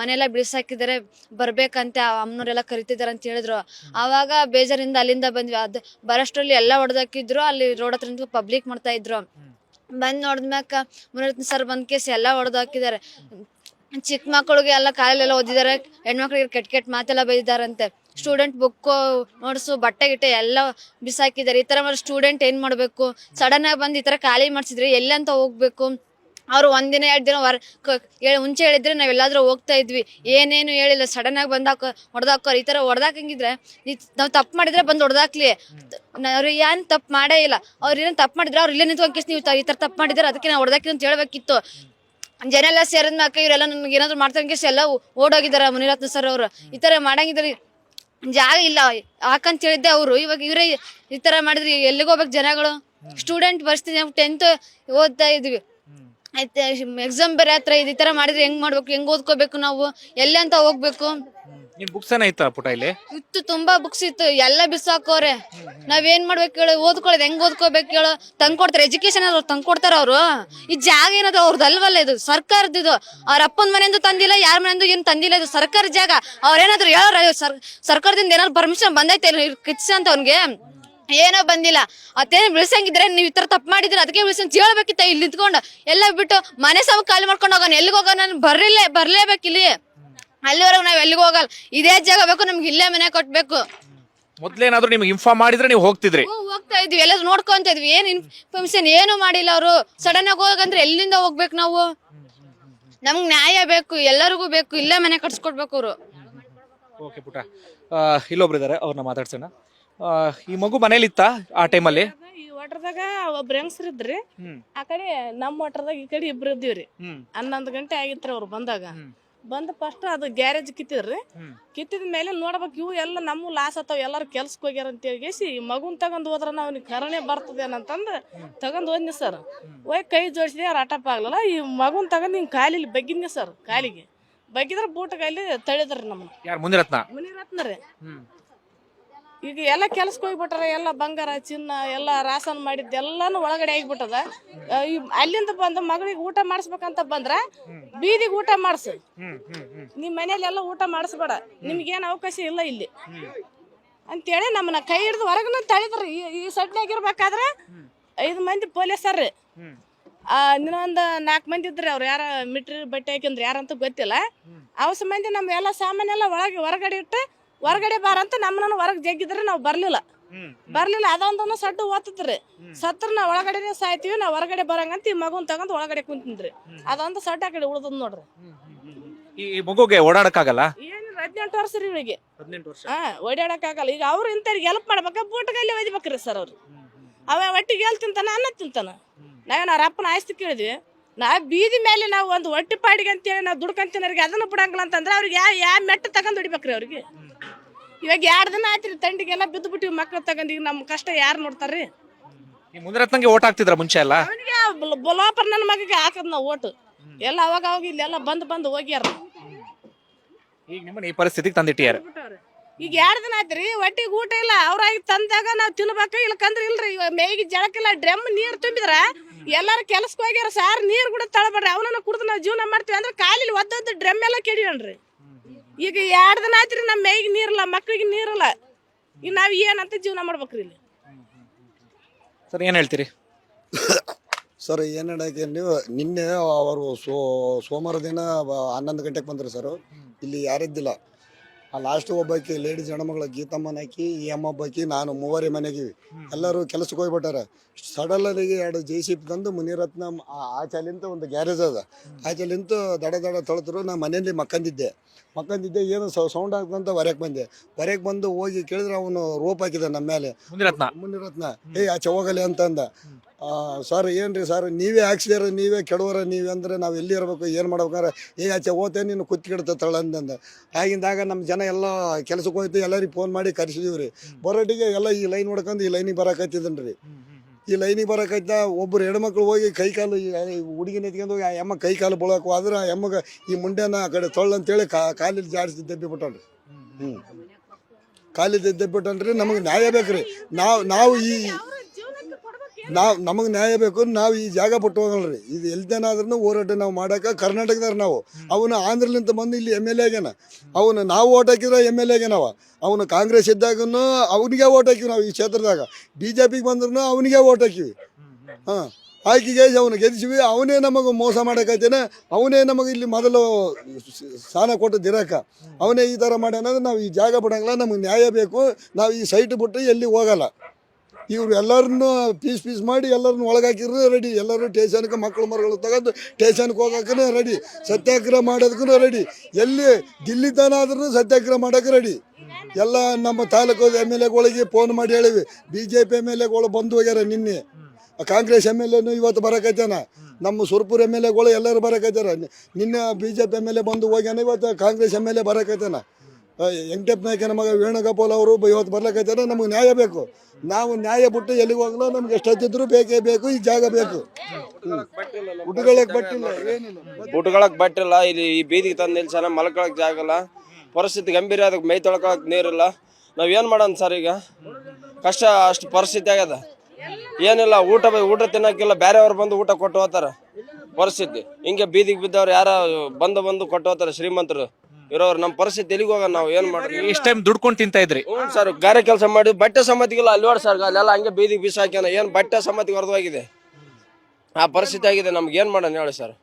ಮನೆಯೆಲ್ಲ ಬಿಡಿಸಾಕಿದ್ದಾರೆ ಬರ್ಬೇಕಂತೆ ಅಮ್ಮನವರೆಲ್ಲ ಕರಿತಿದ್ದಾರೆ ಅಂತ ಹೇಳಿದ್ರು. ಆವಾಗ ಬೇಜಾರಿಂದ ಅಲ್ಲಿಂದ ಬಂದ್ವಿ. ಅದು ಬರೋಷ್ಟರಲ್ಲಿ ಎಲ್ಲ ಹೊಡೆದಾಕಿದ್ರು ಅಲ್ಲಿ ರೋಡ್ ಹತ್ರ ನಿಂತು ಪಬ್ಲಿಕ್ ಮಾಡ್ತಾ ಇದ್ರು. ಬಂದು ನೋಡಿದ್ಮ್ಯಾಕ ಮುನಿರತ್ನ ಸರ್ ಬಂದ್ ಕೇಸಿ ಎಲ್ಲ ಹೊಡೆದಾಕಿದ್ದಾರೆ ಚಿಕ್ಕ ಮಕ್ಕಳಿಗೆ ಎಲ್ಲ ಕಾಲಲ್ಲೆಲ್ಲ ಓದಿದ್ದಾರೆ ಹೆಣ್ಮಕ್ಳಿಗೆ ಕೆಟ್ಟ ಕೆಟ್ಟ ಮಾತೆಲ್ಲ ಬೈದಿದ್ದಾರಂತೆ ಸ್ಟೂಡೆಂಟ್ ಬುಕ್ ನೋಟ್ಸು ಬಟ್ಟೆ ಗಿಟ್ಟೆ ಎಲ್ಲ ಬಿಸಾಕಿದ್ದಾರೆ. ಈ ತರ ಮಾಡಿ ಸ್ಟೂಡೆಂಟ್ ಏನ್ ಮಾಡ್ಬೇಕು? ಸಡನ್ ಆಗಿ ಬಂದು ಈ ತರ ಖಾಲಿ ಮಾಡ್ಸಿದ್ರೆ ಎಲ್ಲಂತ ಹೋಗ್ಬೇಕು? ಅವ್ರು ಒಂದಿನ ಎರಡು ದಿನ ವರ್ ಮುಂಚೆ ಹೇಳಿದ್ರೆ ನಾವೆಲ್ಲಾದ್ರೂ ಹೋಗ್ತಾ ಇದ್ವಿ. ಏನೇನು ಹೇಳಿಲ್ಲ ಸಡನ್ ಆಗಿ ಬಂದಾಕ ಹೊಡೆದಾಕೋರ್ ಈ ತರ ಹೊಡೆದಾಕಂಗಿದ್ರೆ ನಾವು ತಪ್ಪು ಮಾಡಿದ್ರೆ ಬಂದು ಹೊಡೆದಾಕ್ಲಿ. ಅವ್ರು ಏನ್ ತಪ್ಪು ಮಾಡೇ ಇಲ್ಲ. ಅವ್ರು ಏನ್ ತಪ್ಪು ಮಾಡಿದ್ರೆ ಅವ್ರು ಇಲ್ಲೇ ನಿಂತ್ಕೊಂಡ್ ನೀವು ಈ ತರ ತಪ್ಪು ಮಾಡಿದ್ರೆ ಅದಕ್ಕೆ ನಾವು ಹೊಡೆದಾಕಿ ಅಂತ ಹೇಳ್ಬೇಕಿತ್ತು. ಜನ ಎಲ್ಲ ಸೇರಿದ್ಮ್ಯಾಕ ಇವರೆಲ್ಲ ನನ್ಗೆ ಏನಾದ್ರು ಮಾಡ್ತಾರೆ ಎಲ್ಲ ಓಡೋಗಿದಾರ ಮುನಿರತ್ನ ಸರ್ ಅವರು. ಈ ತರ ಮಾಡಂಗಿದ್ರೆ ಜಾಗ ಇಲ್ಲ. ಯಾಕಂತ ಹೇಳಿದ್ದೆ ಅವರು. ಇವಾಗ ಇವರೇ ಈ ತರ ಮಾಡಿದ್ರಿ. ಎಲ್ಲಿಗೆ ಹೋಗ್ಬೇಕು ಜನಗಳು? ಸ್ಟೂಡೆಂಟ್ ಬರ್ಸ್ತೀನಿ ನಾವು ಟೆಂತ್ ಓದ್ತಾ ಇದ್ವಿ. ಎಕ್ಸಾಮ್ ಬೇರೆ ಹತ್ರ ಇದೆ. ಈ ತರ ಮಾಡಿದ್ರೆ ಹೆಂಗ್ ಮಾಡ್ಬೇಕು? ಹೆಂಗ್ ಓದ್ಕೋಬೇಕು ನಾವು? ಎಲ್ಲಿ ಅಂತ ಹೋಗ್ಬೇಕು? ನಿನ್ ಬುಕ್ಸ್ ಏನಾಯ್ತಾ ಪುಟ ಇಲ್ಲಿ? ಇತ್ತು, ತುಂಬಾ ಬುಕ್ಸ್ ಇತ್ತು. ಎಲ್ಲ ಬಿಸಾಕೋರೆ. ನಾವೇನ್ ಮಾಡ್ಬೇಕು ಹೇಳು? ಓದ್ಕೊಳ್ಳೋದು ಹೆಂಗ್ ಓದ್ಕೋಬೇಕು ಹೇಳು? ತಂದ್ಕೊಡ್ತಾರೆ ಎಜುಕೇಶನ್ ಅವ್ರು ತಂದ್ಕೊಡ್ತಾರ ಅವ್ರು. ಈ ಜಾಗ ಏನಾದ್ರು ಅವ್ರದ್ದು ಅಲ್ವಲ್ಲ ಇದು? ಸರ್ಕಾರದ ಇದು. ಅವ್ರ ಅಪ್ಪನ ಮನೆಯಿಂದ ತಂದಿಲ್ಲ, ಯಾರ ಮನೆಯಿಂದ ಏನ್ ತಂದಿಲ್ಲ. ಇದು ಸರ್ಕಾರ ಜಾಗ. ಅವ್ರೇನಾದ್ರು ಹೇಳೋರ ಸರ್, ಸರ್ಕಾರದಿಂದ ಏನಾದ್ರು ಪರ್ಮಿಷನ್ ಬಂದೈತೆ ಕಿಚ್ಚ ಅಂತ ಅವ್ನಿಗೆ. ಏನೋ ಬಂದಿಲ್ಲ. ಅದೇನು ಬಿಳ್ಸಂಗಿದ್ರೆ ನೀವ್ ಈ ತರ ತಪ್ಪು ಮಾಡಿದ್ರೆ ಅದಕ್ಕೆ ಬಿಳ್ಸಂತ ಹೇಳ್ಬೇಕಿತ್ತ ಇಲ್ಲಿ ನಿಂತ್ಕೊಂಡು? ಎಲ್ಲ ಬಿಟ್ಟು ಮನೆ ಸಮ ಖಾಲಿ ಮಾಡ್ಕೊಂಡು ಹೋಗೋಣ. ಎಲ್ಲಿಗೆ ಹೋಗೋಣ? ಬರ್ಲಿಲ್ಲ ಬರ್ಲೇಬೇಕು ಇಲ್ಲಿ ಅಲ್ಲಿವರೆಗೂ ನಾವ್ ಎಲ್ಲಿಗೂ ಹೋಗಲ್ಲ. ಇದೇ ಜಾಗ ಬೇಕು ನಮ್ಗೆ ಇಲ್ಲೇ ಮನೆ ಕಟ್ಬೇಕು. ಮೊದ್ಲೇನಾದ್ರೂ ನಿಮ್ಗೆ ಇನ್ಫಾರ್ಮ್ ಮಾಡಿದ್ರೆ ನೀವು ಹೋಗ್ತಿದ್ರಿ. ಹ್ಞೂ, ಹೋಗ್ತಾ ಇದ್ವಿ. ಎಲ್ಲ ನೋಡ್ಕೊಂತ ಇದ್ವಿ. ಏನ್ ಇನ್ಫಾರ್ಮೇಶನ್ ಏನು ಮಾಡಿಲ್ಲ ಅವರು. ಸಡನ್ ಆಗಿ ಹೋಗಂದ್ರೆ ಎಲ್ಲಿಂದ ಹೋಗ್ಬೇಕು ನಾವು? ನಮ್ಗೆ ನ್ಯಾಯ ಬೇಕು ಎಲ್ಲರಿಗೂ ಬೇಕು. ಇಲ್ಲೇ ಮನೆ ಕಟ್ಸ್ಕೊಡ್ಬೇಕು ಅವರು. ಓಕೆ ಪುಟ ಆ, ಇಲ್ಲೊಬ್ರು ಇದಾರೆ ಅವ್ರನ್ನ ಮಾತಾಡ್ಸೋಣ. ಆ, ಈ ಮಗು ಮನೇಲಿ ಇತ್ತ ಆ ಟೈಮಲ್ಲಿ? ಈ ವಾಟರ್ದಾಗ ಒಬ್ರು ಹೆಂಗಸ್ರು ಇದ್ರಿ. ಹ್ಮ್. ಆ ಕಡೆ ನಮ್ಮ ವಾಟರ್ದಾಗ ಈ ಕಡೆ ಇಬ್ರು ಇದ್ದೀವ್ರಿ. ಹ್ಮ್. ಹನ್ನೊಂದು ಗಂಟೆ ಆಗಿತ್ರಿ ಅವ್ರು ಬಂದಾಗ. ಹ್ಮ್. ಬಂದ ಫಸ್ಟ್ ಅದು ಗ್ಯಾರೇಜ್ ಕಿತ್ತಿದ್ರಿ. ಕಿತ್ತಿದ ಮೇಲೆ ನೋಡ್ಬೇಕು ಇವು ಎಲ್ಲ ನಮ್ಮ ಲಾಸ್ ಆತಾವ ಎಲ್ಲಾರು ಕೆಲ್ಸಕ್ಕೆ ಹೋಗ್ಯಾರ ಅಂತ ಹೇಳಿ ಮಗುನ್ ತಗೊಂಡ್ ಹೋದ್ರ ಅವ್ನಿಗೆ ಕರಣೆ ಬರ್ತದೆ ಅಂತಂದು ತಗೊಂಡ್ ಹೋದ್ನಿ ಸರ್. ಹೋಗಿ ಕೈ ಜೋಡಿಸಿದೆ ಅವ್ರು ಅಟಪ್ ಆಗ್ಲಲ್ಲ ಈ ಮಗುನ್ ತಗೊಂಡ್ ಹಿಂಗೆ ಕಾಲಿಲಿ ಬಗ್ಗಿದ್ನಿ ಸರ್ ಕಾಲಿಗೆ. ಬಗ್ಗಿದ್ರ ಬೂಟ ಕೈಲಿ ತಳಿದ್ರಿ ನಮ್ಮ ಯಾರು ಮುಂದಿರತ್ನ ಮುನಿರತ್ನ ರೀ. ಈಗ ಎಲ್ಲ ಕೆಲ್ಸಕ್ಕೆ ಹೋಗ್ಬಿಟ್ರೆ ಎಲ್ಲ ಬಂಗಾರ, ಚಿನ್ನ, ಎಲ್ಲ ರಾಸನ್ ಮಾಡಿದ್ದು ಎಲ್ಲಾನು ಒಳಗಡೆ ಆಗಿಬಿಟ್ಟದ. ಅಲ್ಲಿಂದ ಬಂದು ಮಗಳಿಗೆ ಊಟ ಮಾಡಿಸ್ಬೇಕಂತ ಬಂದ್ರ ಬೀದಿಗೆ ಊಟ ಮಾಡಿಸು. ನಿಮ್ಮ ಮನೇಲಿ ಎಲ್ಲ ಊಟ ಮಾಡಿಸ್ಬೇಡ. ನಿಮ್ಗೇನು ಅವಕಾಶ ಇಲ್ಲ ಇಲ್ಲಿ. ಅಂತೇಳಿ ನಮ್ಮನ್ನ ಕೈ ಹಿಡಿದು ಹೊರಗನ ತಳಿದ್ರಿ ಈ ಈ ಸಡ್ನ್ಯಾಗ ಇರ್ಬೇಕಾದ್ರೆ ಐದು ಮಂದಿ ಪೊಲೀಸರ್. ಇನ್ನೊಂದು ನಾಲ್ಕು ಮಂದಿ ಇದ್ರಿ ಅವ್ರು. ಯಾರ ಮಿಟ್ರಿ, ಬಟ್ಟೆ ಹಾಕಿಂದ್ರೆ ಯಾರಂತ ಗೊತ್ತಿಲ್ಲ. ಅವಸ ಮಂದಿ ನಮ್ಮ ಎಲ್ಲ ಸಾಮಾನೆಲ್ಲ ಒಳಗೆ ಹೊರಗಡೆ ಇಟ್ಟು ಹೊರಗಡೆ ಬಾರಂತ ನಮ್ಮನ್ನ ಹೊರಗೆ ಜಗ್ಗಿದ್ರೆ ನಾವು ಬರ್ಲಿಲ್ಲ. ಬರ್ಲಿಲ್ಲ. ಅದೊಂದನ್ನು ಸಡ್ಡು ಓದ್ತದ್ರಿ ಸತ್ರ ನಾವ್ ಒಳಗಡೆನೆ ಸಾಯ್ತೀವಿ ನಾವ್ ಹೊರಗಡೆ ಬರಂಗಂತ ಈ ಮಗುನ್ ತಗೊಂಡ್ ಒಳಗಡೆ ಕುಂತಿನ್ರಿ ಅದೊಂದು ಸಡ್ಡ ಆ ಕಡೆ ಉಳ್ದದ್ ನೋಡ್ರಿ. ಈ ಮಗುಗೆ ಓಡಾಡಕ್ಕಾಗಲ್ಲ? ಏನಿಲ್ಲ ಹದಿನೆಂಟು ವರ್ಷ ರೀ ವರ್ಷ. ಹಾ ಓಡಾಡಕ್ಕಾಗಲ್ಲ. ಈಗ ಅವ್ರು ಇಂಥವ್ರಿಗೆ ಹೆಲ್ಪ್ ಮಾಡ್ಬೇಕ ಬೂಟಗಲ್ಲಿ ಒಯ್ಬೇಕ್ರಿ ಸರ್ ಅವ್ರು. ಅವ ಒಟ್ಟಿಗೆ ಎಲ್ ತಿಂತಾನ ಅನ್ನ ತಿಂತಾನ. ನಾವೇನು ಅವ್ರ ಅಪ್ಪನ ಆಸ್ತಿ ಕೇಳಿದ್ವಿ. ನಾ ಬೀದಿ ಮೇಲೆ ನಾವು ಒಂದು ಒಟ್ಟಿ ಪಾಡಿಗೆ ಅಂತೇಳಿ ನಾವು ದುಡ್ಕಂತಿನವ್ರಿಗೆ ಅದನ್ನು ಬಿಡಂಗಿಲ್ಲ ಅಂತಂದ್ರೆ ಅವ್ರಿಗೆ ಯಾವ ಯಾವ ಮೆಟ್ಟ ತಗೊಂಡ್ ಹೊಡಿಬೇಕ್ರಿ ಅವ್ರಿಗೆ. ಇವಾಗ ಎರಡು ದಿನ ಆಯ್ತ್ರಿ ತಂಡಿಗೆಲ್ಲ ಬಿದ್ದು ಬಿಟ್ಟಿವಿ ಮಕ್ಳು ತಗೊಂಡ್ ಈಗ ನಮ್ಮ ಕಷ್ಟ ಯಾರು ನೋಡ್ತಾರ್ರಿ? ಈ ಮುಂದಿರತ್ನಂಗೆ ಓಟ್ ಹಾಕ್ತಿದ್ರ ಮುಂಚೆ ಎಲ್ಲ? ಅವನಿಗೆ ಬುಲಾಪರ್ ನನ್ನ ಮಗಿಗೆ ಹಾಕದ್ ನಾವು ಓಟು. ಎಲ್ಲ ಅವಾಗ ಅವಾಗ ಇಲ್ಲೆಲ್ಲ ಬಂದು ಬಂದು ಹೋಗ್ಯಾರ. ಈಗ ನಿಮ್ಮನ್ನ ಈ ಪರಿಸ್ಥಿತಿಗೆ ತಂದಿಟ್ಟಿಯಾರ. ಈಗ ಎರಡು ದಿನ ಆಯ್ತ್ರಿ ಒಟ್ಟಿಗೆ ಊಟ ಇಲ್ಲ ಅವ್ರಾಗಿ ತಂದಾಗ ನಾವು ತಿನ್ಬೇಕು ಇಲ್ಕಂದ್ರೆ ಇಲ್ರಿ. ಇವಾಗ ಮೇಗಿ ಜಳಕಿಲ್ಲ ಡ್ರಮ್ ನೀರು ತುಂಬಿದ್ರ ಎಲ್ಲಾರು ಕೆಲ್ಸಕ್ಕೆ ಹೋಗ್ಯಾರ ಸಾರ್ ನೀರು ಕೂಡ ತಳಬೇಡ್ರಿ. ಅವನನ್ನ ಕುಡ್ದು ನಾವು ಜೀವನ ಮಾಡ್ತೀವಿ ಅಂದ್ರೆ ಕಾಲಿಲಿ ಒದ್ದೊದ್ದು ಡ್ರಮ್ ಎಲ್ಲ ಕೆಡಿಯನ್ರಿ. ಈಗ ಎರಡು ದಿನ ಆಯ್ತ್ರಿ ನಮ್ಮ ಮೈಗೆ ನೀರಲ್ಲ ಮಕ್ಳಿಗೆ ನೀರಲ್ಲ. ಈಗ ನಾವು ಏನಂತ ಜೀವನ ಮಾಡ್ಬೇಕ್ರಿ ಇಲ್ಲಿ. ಸರ್ ಏನು ಹೇಳ್ತೀರಿ? ಸರ್ ಏನು ಹೇಳಕ್ಕೆ ನೀವು ನಿನ್ನೆ ಅವರು ಸೋ ಸೋಮವಾರ ದಿನ ಬ- ಹನ್ನೊಂದು ಗಂಟೆಗೆ ಬಂದರು ಸರ್. ಇಲ್ಲಿ ಯಾರಿದ್ದಿಲ್ಲ. ಆ ಲಾಸ್ಟ್ ಒಬ್ಬಾಕಿ ಲೇಡೀಸ್ ಹೆಣ್ಮಗಳ ಗೀತಮ್ಮನ ಹಾಕಿ ಈ ಅಮ್ಮ ಬಾಕಿ ನಾನು ಮೂವರಿ ಮನೆಗೆ ಎಲ್ಲರೂ ಕೆಲಸಕ್ಕೆ ಹೋಗ್ಬಿಟ್ಟಾರ. ಸಡನ್ನಾಗಿ ಎರಡು ಜೆ ಸಿ ತಂದು ಮುನಿರತ್ನ ಆ- ಆಚೆಲಿಂತ ಒಂದು ಗ್ಯಾರೇಜ್ ಅದ. ಆಚಲಿಂತ ದಡ ದಡ ತೊಳೆದ್ರು ನಾ ಮನೆಯಲ್ಲಿ ಮಕ್ಕಂದಿದ್ದೆ. ಮಕ್ಕಂದಿದ್ದೆ ಏನು ಸೌಂಡ್ ಆಗ್ತಂತ ಹೊರಗೆ ಬಂದೆ. ಹೊರಗೆ ಬಂದು ಹೋಗಿ ಕೇಳಿದ್ರೆ ಅವನು ರೋಪ್ ಹಾಕಿದ ನಮ್ಮ ಮೇಲೆ ಮುನಿರತ್ನ. ಮುನಿರತ್ನ. ಏ ಆಚೆ ಹೋಗಲಿ ಅಂತಂದ ಆ, ಸರ್ ರೀ ಸರ್ ನೀವೇ ಹಾಕ್ಸಿದಾರ ನೀವೇ ಕೆಡವರ ನೀವೇ ಅಂದ್ರೆ ನಾವು ಎಲ್ಲಿ ಇರಬೇಕು ಏನು ಮಾಡ್ಬೇಕಾರೆ ಏ ಆಚೆ ಹೋತೆ ನೀನು ಕುತ್ತಿಗಿಡ್ತ ತಳ ಅಂತಂದ ಆಗಿಂದಾಗ ನಮ್ಮ ಜನ ಎಲ್ಲ ಕೆಲಸಕ್ಕೆ ಹೋಯ್ತು ಎಲ್ಲರಿಗೆ ಫೋನ್ ಮಾಡಿ ಕರೆಸಿದೀವಿ ರೀ ಬರೋಟಿಗೆ ಎಲ್ಲ ಈ ಲೈನ್ ಹೊಡ್ಕೊಂಡು ಈ ಲೈನಿಗೆ ಬರಕತ್ತಿದನ್ರಿ. ರೀ ಈ ಲೈನಿಗೆ ಬರಕೈತ ಒಬ್ರು ಹೆಣ್ಮಕ್ಳು ಹೋಗಿ ಕೈ ಕಾಲು ಹುಡುಗಿನ ಎತ್ಕೊಂಡು ಹೋಗಿ ಆ ಎಮ್ಮ ಕೈ ಕಾಲು ಬಳಕು ಆದ್ರೆ ಆ ಎಮ್ಮಗ ಈ ಮುಂಡೆನ ಆ ಕಡೆ ತೊಳ್ಳು ಅಂತೇಳಿ ಕಾ ಕಾಲಿಗೆ ಜಾಡಿಸಿ ದಬ್ಬಿ ಬಿಟ್ಟನ್ರಿ. ಹ್ಞೂ ಕಾಲಿಗೆ ದಬ್ಬಿಟ್ಟನ್ರಿ ನಮಗೆ ನ್ಯಾಯ ಬೇಕ್ರಿ. ನಾವು ನಾವು ಈ ನಾವು ನಮಗೆ ನ್ಯಾಯ ಬೇಕು ನಾವು ಈ ಜಾಗ ಬಿಟ್ಟು ಹೋಗಲ್ರಿ ಇದು ಎಲ್ದೇನಾದ್ರೂ ಹೋರಾಟ ನಾವು ಮಾಡಕ್ಕೆ ಕರ್ನಾಟಕದಾಗ ನಾವು. ಅವನು ಆಂಧ್ರಲಿಂತ ಬಂದು ಇಲ್ಲಿ ಎಂ ಎಲ್ ಎ ಆಗ್ಯಾನ. ಅವನು ನಾವು ಓಟ್ ಹಾಕಿದ್ರೆ ಎಂ ಎಲ್ ಎ ಆಗ್ಯಾನವ ಅವನು ಕಾಂಗ್ರೆಸ್ ಇದ್ದಾಗೂ ಅವನಿಗೆ ಓಟ್ ಹಾಕಿವಿ ನಾವು ಈ ಕ್ಷೇತ್ರದಾಗ. ಬಿ ಜೆ ಪಿಗೆ ಬಂದ್ರೂ ಅವನಿಗೆ ಓಟ್ ಹಾಕಿವಿ. ಹಾಂ ಆಯ್ಕೆಗೆ ಅವನು ಗೆದ್ದಿಸಿವಿ ಅವನೇ ನಮಗೆ ಮೋಸ ಮಾಡೋಕೈತೇನೆ ಅವನೇ ನಮಗೆ ಇಲ್ಲಿ ಮೊದಲು ಸ್ಥಾನ ಕೊಟ್ಟು ದಿರಾಕ. ಅವನೇ ಈ ಥರ ಮಾಡ್ಯಾನಂದ್ರೆ ನಾವು ಈ ಜಾಗ ಬಿಡಂಗಿಲ್ಲ ನಮಗೆ ನ್ಯಾಯ ಬೇಕು ನಾವು ಈ ಸೈಟ್ ಬಿಟ್ಟು ಎಲ್ಲಿ ಹೋಗಲ್ಲ. ಇವ್ರು ಎಲ್ಲರನ್ನು ಪೀಸ್ ಪೀಸ್ ಮಾಡಿ ಎಲ್ಲರನ್ನು ಒಳಗಾಕಿರ ರೆಡಿ ಎಲ್ಲರೂ ಟೇಷನ್ಗೆ ಮಕ್ಕಳು ಮರಗಳು ತಗೊಂಡು ಟೇಷನ್ಗೆ ಹೋಗೋಕ್ಕೂ ರೆಡಿ ಸತ್ಯಾಗ್ರಹ ಮಾಡೋದಕ್ಕೂ ರೆಡಿ ಎಲ್ಲಿ ದಿಲ್ಲಿ ಆದ್ರೂ ಸತ್ಯಾಗ್ರಹ ಮಾಡೋಕೆ ರೆಡಿ ಎಲ್ಲ ನಮ್ಮ ತಾಲೂಕು ಎಂ ಎಲ್ ಎಗಳಿಗೆ ಫೋನ್ ಮಾಡಿ ಹೇಳಿವಿ B J P M L ಎಗಳು ಬಂದು ಹೋಗ್ಯಾರ ನಿನ್ನೆ. ಕಾಂಗ್ರೆಸ್ ಎಂ ಎಲ್ ಎನು ಇವತ್ತು ಬರೋಕೈತಾನ? ನಮ್ಮ ಸುರ್ಪುರ್ ಎಂ ಎಲ್ ಎಗಳು ಎಲ್ಲರೂ ಬರೋಕೈತಾರ? ನಿನ್ನೆ B J P M L A ಬಂದು ಹೋಗ್ಯಾನ, ಇವತ್ತು ಕಾಂಗ್ರೆಸ್ ಎಂ ಎಲ್ ಎ ಬರಕೈತಾನ? ವೆಂಕಟಪ್ಪ ನಾಯ್ಕನ ಮಗ ವೇಣುಗೋಪಾಲ್ ಅವರು ಇವತ್ತು ಬರ್ಲಕ್ಕೈತಾರೆ ನಮಗೆ ನ್ಯಾಯ ಬೇಕು. ನಾವು ನ್ಯಾಯ ಬಿಟ್ಟು ಎಲ್ಲಿಗೆ ಹೋಗಲ್ಲ ನಮ್ಗೆ ಎಷ್ಟೊತ್ತಿದ್ರು ಬೇಕೇ ಬೇಕು, ಈ ಜಾಗ ಬೇಕು. ಉಟ್ಕೊಳ್ಳೋಕೆ ಬಟ್ಟಿಲ್ಲ, ಏನಿಲ್ಲ. ಬಟ್ಟಿಲ್ಲ, ಇಲ್ಲಿ ಈ ಬೀದಿಗೆ ತಂದು ನಿಲ್ಸನ ಮಲ್ಕೊಳಕ್ ಜಾಗ ಇಲ್ಲ. ಪರಿಸ್ಥಿತಿ ಗಂಭೀರ ಅದಕ್ಕೆ ಮೈ ತೊಳ್ಕೊಳಕ್ ನೀರಿಲ್ಲ. ನಾವ್ ಏನ್ ಮಾಡೋಣ ಸರ್ ಈಗ? ಕಷ್ಟ ಅಷ್ಟು ಪರಿಸ್ಥಿತಿ ಆಗ್ಯದ. ಏನಿಲ್ಲ, ಊಟ ಊಟ ತಿನ್ನಕ್ಕಿಲ್ಲ, ಬೇರೆಯವ್ರು ಬಂದು ಊಟ ಕೊಟ್ಟು ಹೋಗ್ತಾರ. ಪರಿಸ್ಥಿತಿ. ಹಿಂಗೆ ಬೀದಿಗೆ ಬಿದ್ದವ್ರು ಯಾರ ಬಂದು ಬಂದು ಕೊಟ್ಟು ಹೋತಾರ ಶ್ರೀಮಂತರು. ಇರೋರು ನಮ್ಮ ಪರಿಸ್ಥಿತಿ ಎಲ್ಲಿಗೆ ಹೋಗೋಣ ನಾವು ಏನ್ ಮಾಡ್ರಿ ಇಷ್ಟ ಟೈಮ್ ದುಡ್ಕೊಂಡು ತಿಂತಾ ಇದ್ರಿ. ಹ್ಞೂ ಸರ್ ಗಾರೆ ಕೆಲಸ ಮಾಡಿ ಬಟ್ಟೆ ಸಮ್ಮತಿಗಿಲ್ಲ ಅಲ್ಲಿ ನೋಡಿ ಸರ್ ಅಲ್ಲೆಲ್ಲ ಹಂಗೆ ಬೀದಿಗೆ ಬಿಸಾಕ್ಯಾನ ಏನು ಬಟ್ಟೆ ಸಮ್ಮತಿಗೆ ಹೊರದೋಗಿದೆ? ಆ ಪರಿಸ್ಥಿತಿ ಆಗಿದೆ ನಮ್ಗೆ ಏನು ಮಾಡೋಣ ಹೇಳಿ ಸರ್?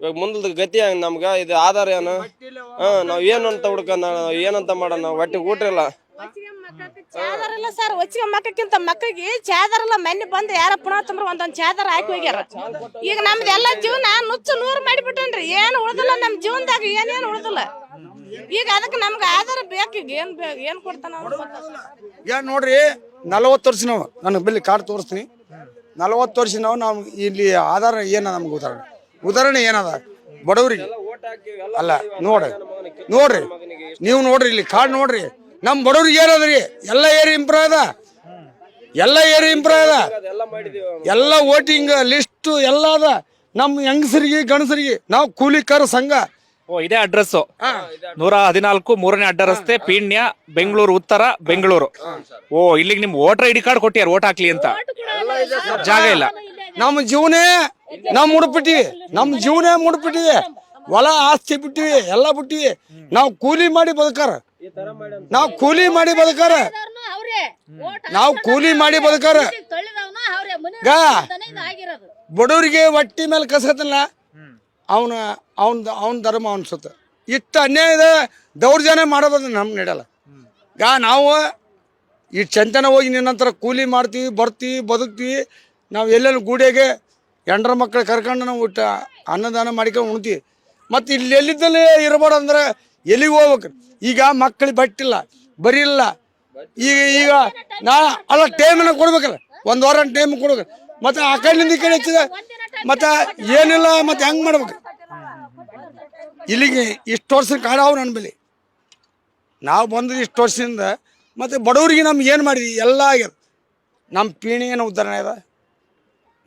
ಇವಾಗ ಮುಂದದ ಗತಿ ಹಂಗೆ ನಮ್ಗೆ ಇದು ಆಧಾರ ಏನು? ಹಾಂ ನಾವು ಏನು ಅಂತ ಹುಡ್ಕ ಏನಂತ ಮಾಡೋಣ ಹೊಟ್ಟೆ ಊಟ ಇಲ್ಲ. ಚಾದರ್ ಇಲ್ಲ ಸರ್ ಒಚ್ಚಿಗೆ ಮಕ್ಕಕ್ಕಿಂತ ಮಕ್ಕಳಿಗೆ ಚಾದರಲ್ಲ ಇಲ್ಲ ಮೊನ್ನೆ ಬಂದು ಯಾರ ಪುನಃ ತಂಬ್ರ ಒಂದೊಂದ್ ಚಾದರ್ ಹಾಕಿ ಹೋಗ್ಯಾರ. ಈಗ ನಮ್ದು ಎಲ್ಲ ಜೀವನ ನುಚ್ಚು ನೂರು ಮಾಡಿಬಿಟ್ಟನ್ರಿ ಏನು ಉಳಿದಿಲ್ಲ ನಮ್ ಜೀವನದಾಗ ಏನೇನು ಉಳಿದಿಲ್ಲ. ಈಗ ಅದಕ್ಕೆ ನಮ್ಗೆ ಆಧಾರ ಬೇಕು ಈಗ ಏನ್ ಬೇಕು ಏನ್ ಕೊಡ್ತಾನ. ಈಗ ನೋಡ್ರಿ ನಲವತ್ತು ವರ್ಷ ನಾವು ನನಗೆ ಬಿಲ್ಲಿ ಕಾರ್ಡ್ ತೋರಿಸ್ತೀನಿ. ನಲವತ್ತು ವರ್ಷ ನಾವು ನಮ್ ಇಲ್ಲಿ ಆಧಾರ ಏನ ನಮ್ಗೆ ಉದಾಹರಣೆ? ಉದಾಹರಣೆ ಏನದ? ಬಡವರಿಗೆ. ಅಲ್ಲ ನೋಡ್ರಿ ನೋಡ್ರಿ ನೀವು ನೋಡ್ರಿ ಇಲ್ಲಿ ಕಾರ್ಡ್ ನೋಡ್ರಿ. ನಮ್ಮ ಬಡವ್ರಿಗೆ ಏನದ್ರಿ? ಎಲ್ಲ ಏರಿ ಇಂಪ್ರೂವ್ ಅದ? ಎಲ್ಲ ಏರಿ ಇಂಪ್ರೂವ್ ಅದ? ಎಲ್ಲ ವೋಟಿಂಗ್ ಲಿಸ್ಟ್ ಎಲ್ಲ ಅದ? ನಮ್ಮ ಹೆಂಗಸರಿಗೆ ಗಣಸರಿಗೆ ನಾವು ಕೂಲಿಕಾರ ಸಂಘ. ಓ ಇದೇ ಅಡ್ರೆಸ್ ಹಾ. ನೂರ ಹದಿನಾಲ್ಕು ಮೂರನೇ ಅಡ್ಡ ರಸ್ತೆ ಪೀಣ್ಯ ಬೆಂಗಳೂರು ಉತ್ತರ ಬೆಂಗಳೂರು. ಓ ಇಲ್ಲಿಗೆ ನಿಮ್ ವೋಟರ್ ಐ ಡಿ ಕಾರ್ಡ್ ಕೊಟ್ಟಿಯಾರ ವೋಟ್ ಹಾಕ್ಲಿ ಅಂತ. ಜಾಗ ಇಲ್ಲ. ನಮ್ಮ ಜೀವನೇ ನಾವು ಮುಡ್ಬಿಟ್ಟಿವಿ ನಮ್ಮ ಜೀವನೇ ಮುಡ್ಬಿಟ್ಟಿವಿ ಹೊಲ ಆಸ್ತಿ ಬಿಟ್ಟಿವಿ ಎಲ್ಲ ಬಿಟ್ಟಿವಿ. ನಾವು ಕೂಲಿ ಮಾಡಿ ಬದುಕಾರ. ನಾವು ಕೂಲಿ ಮಾಡಿ ಬದುಕಾರ ನಾವು ಕೂಲಿ ಮಾಡಿ ಬದುಕಾರ ಗಾ. ಬಡವರಿಗೆ ಹೊಟ್ಟಿ ಮೇಲೆ ಕಸತ್ತಲ್ಲ ಅವನ ಅವನ ಅವನ ಧರ್ಮ ಅನ್ಸುತ್ತೆ. ಇಷ್ಟು ಅನ್ಯಾಯದ ದೌರ್ಜನ್ಯ ಮಾಡೋದು ನಮ್ಗೆ ನಡೆಯಲ್ಲ ಗಾ ನಾವು ಈ ಚಂತನ ಹೋಗಿ ನಿನ್ನಂತರ ಕೂಲಿ ಮಾಡ್ತೀವಿ ಬರ್ತೀವಿ ಬದುಕ್ತೀವಿ. ನಾವು ಎಲ್ಲೆಲ್ಲಿ ಗೂಡೆಗೆ ಹೆಂಡ್ರ ಮಕ್ಕಳು ಕರ್ಕೊಂಡು ನಾವು ಊಟ ಅನ್ನದಾನ ಮಾಡ್ಕೊಂಡು ಉಣ್ತೀವಿ. ಮತ್ತು ಇಲ್ಲಿ ಎಲ್ಲಿದ್ದಲ್ಲಿ ಇರಬಾರ್ದು ಅಂದ್ರೆ ಎಲ್ಲಿಗೆ ಹೋಗ್ಬೇಕು ಈಗ ಮಕ್ಕಳಿಗೆ ಬಟ್ಟಿಲ್ಲ ಬರೀ ಇಲ್ಲ ಈಗ ಈಗ ನಾ ಅಲ್ಲ ಟೈಮನ್ನ ಕೊಡ್ಬೇಕಲ್ಲ ಒಂದು ವಾರ ಟೈಮ್ ಕೊಡ್ಬೇಕು ಮತ್ತೆ ಆ ಕಡೆಯಿಂದ ಈ ಕಡೆ ಹೆಚ್ಚಿದೆ, ಮತ್ತು ಏನಿಲ್ಲ, ಮತ್ತೆ ಹೆಂಗೆ ಮಾಡ್ಬೇಕು? ಇಲ್ಲಿಗೆ ಇಷ್ಟು ವರ್ಷ ಕಾಡಾವು ನನ್ನ ನಾವು ಬಂದ್ರೆ ಇಷ್ಟು ವರ್ಷದಿಂದ, ಮತ್ತು ಬಡವರಿಗೆ ನಮ್ಗೆ ಏನು ಮಾಡಿದ್ವಿ? ಎಲ್ಲ ಆಗ್ಯದ. ನಮ್ಮ ಪೀಣಿ ಏನು ಉದ್ಧಾರ ಅದ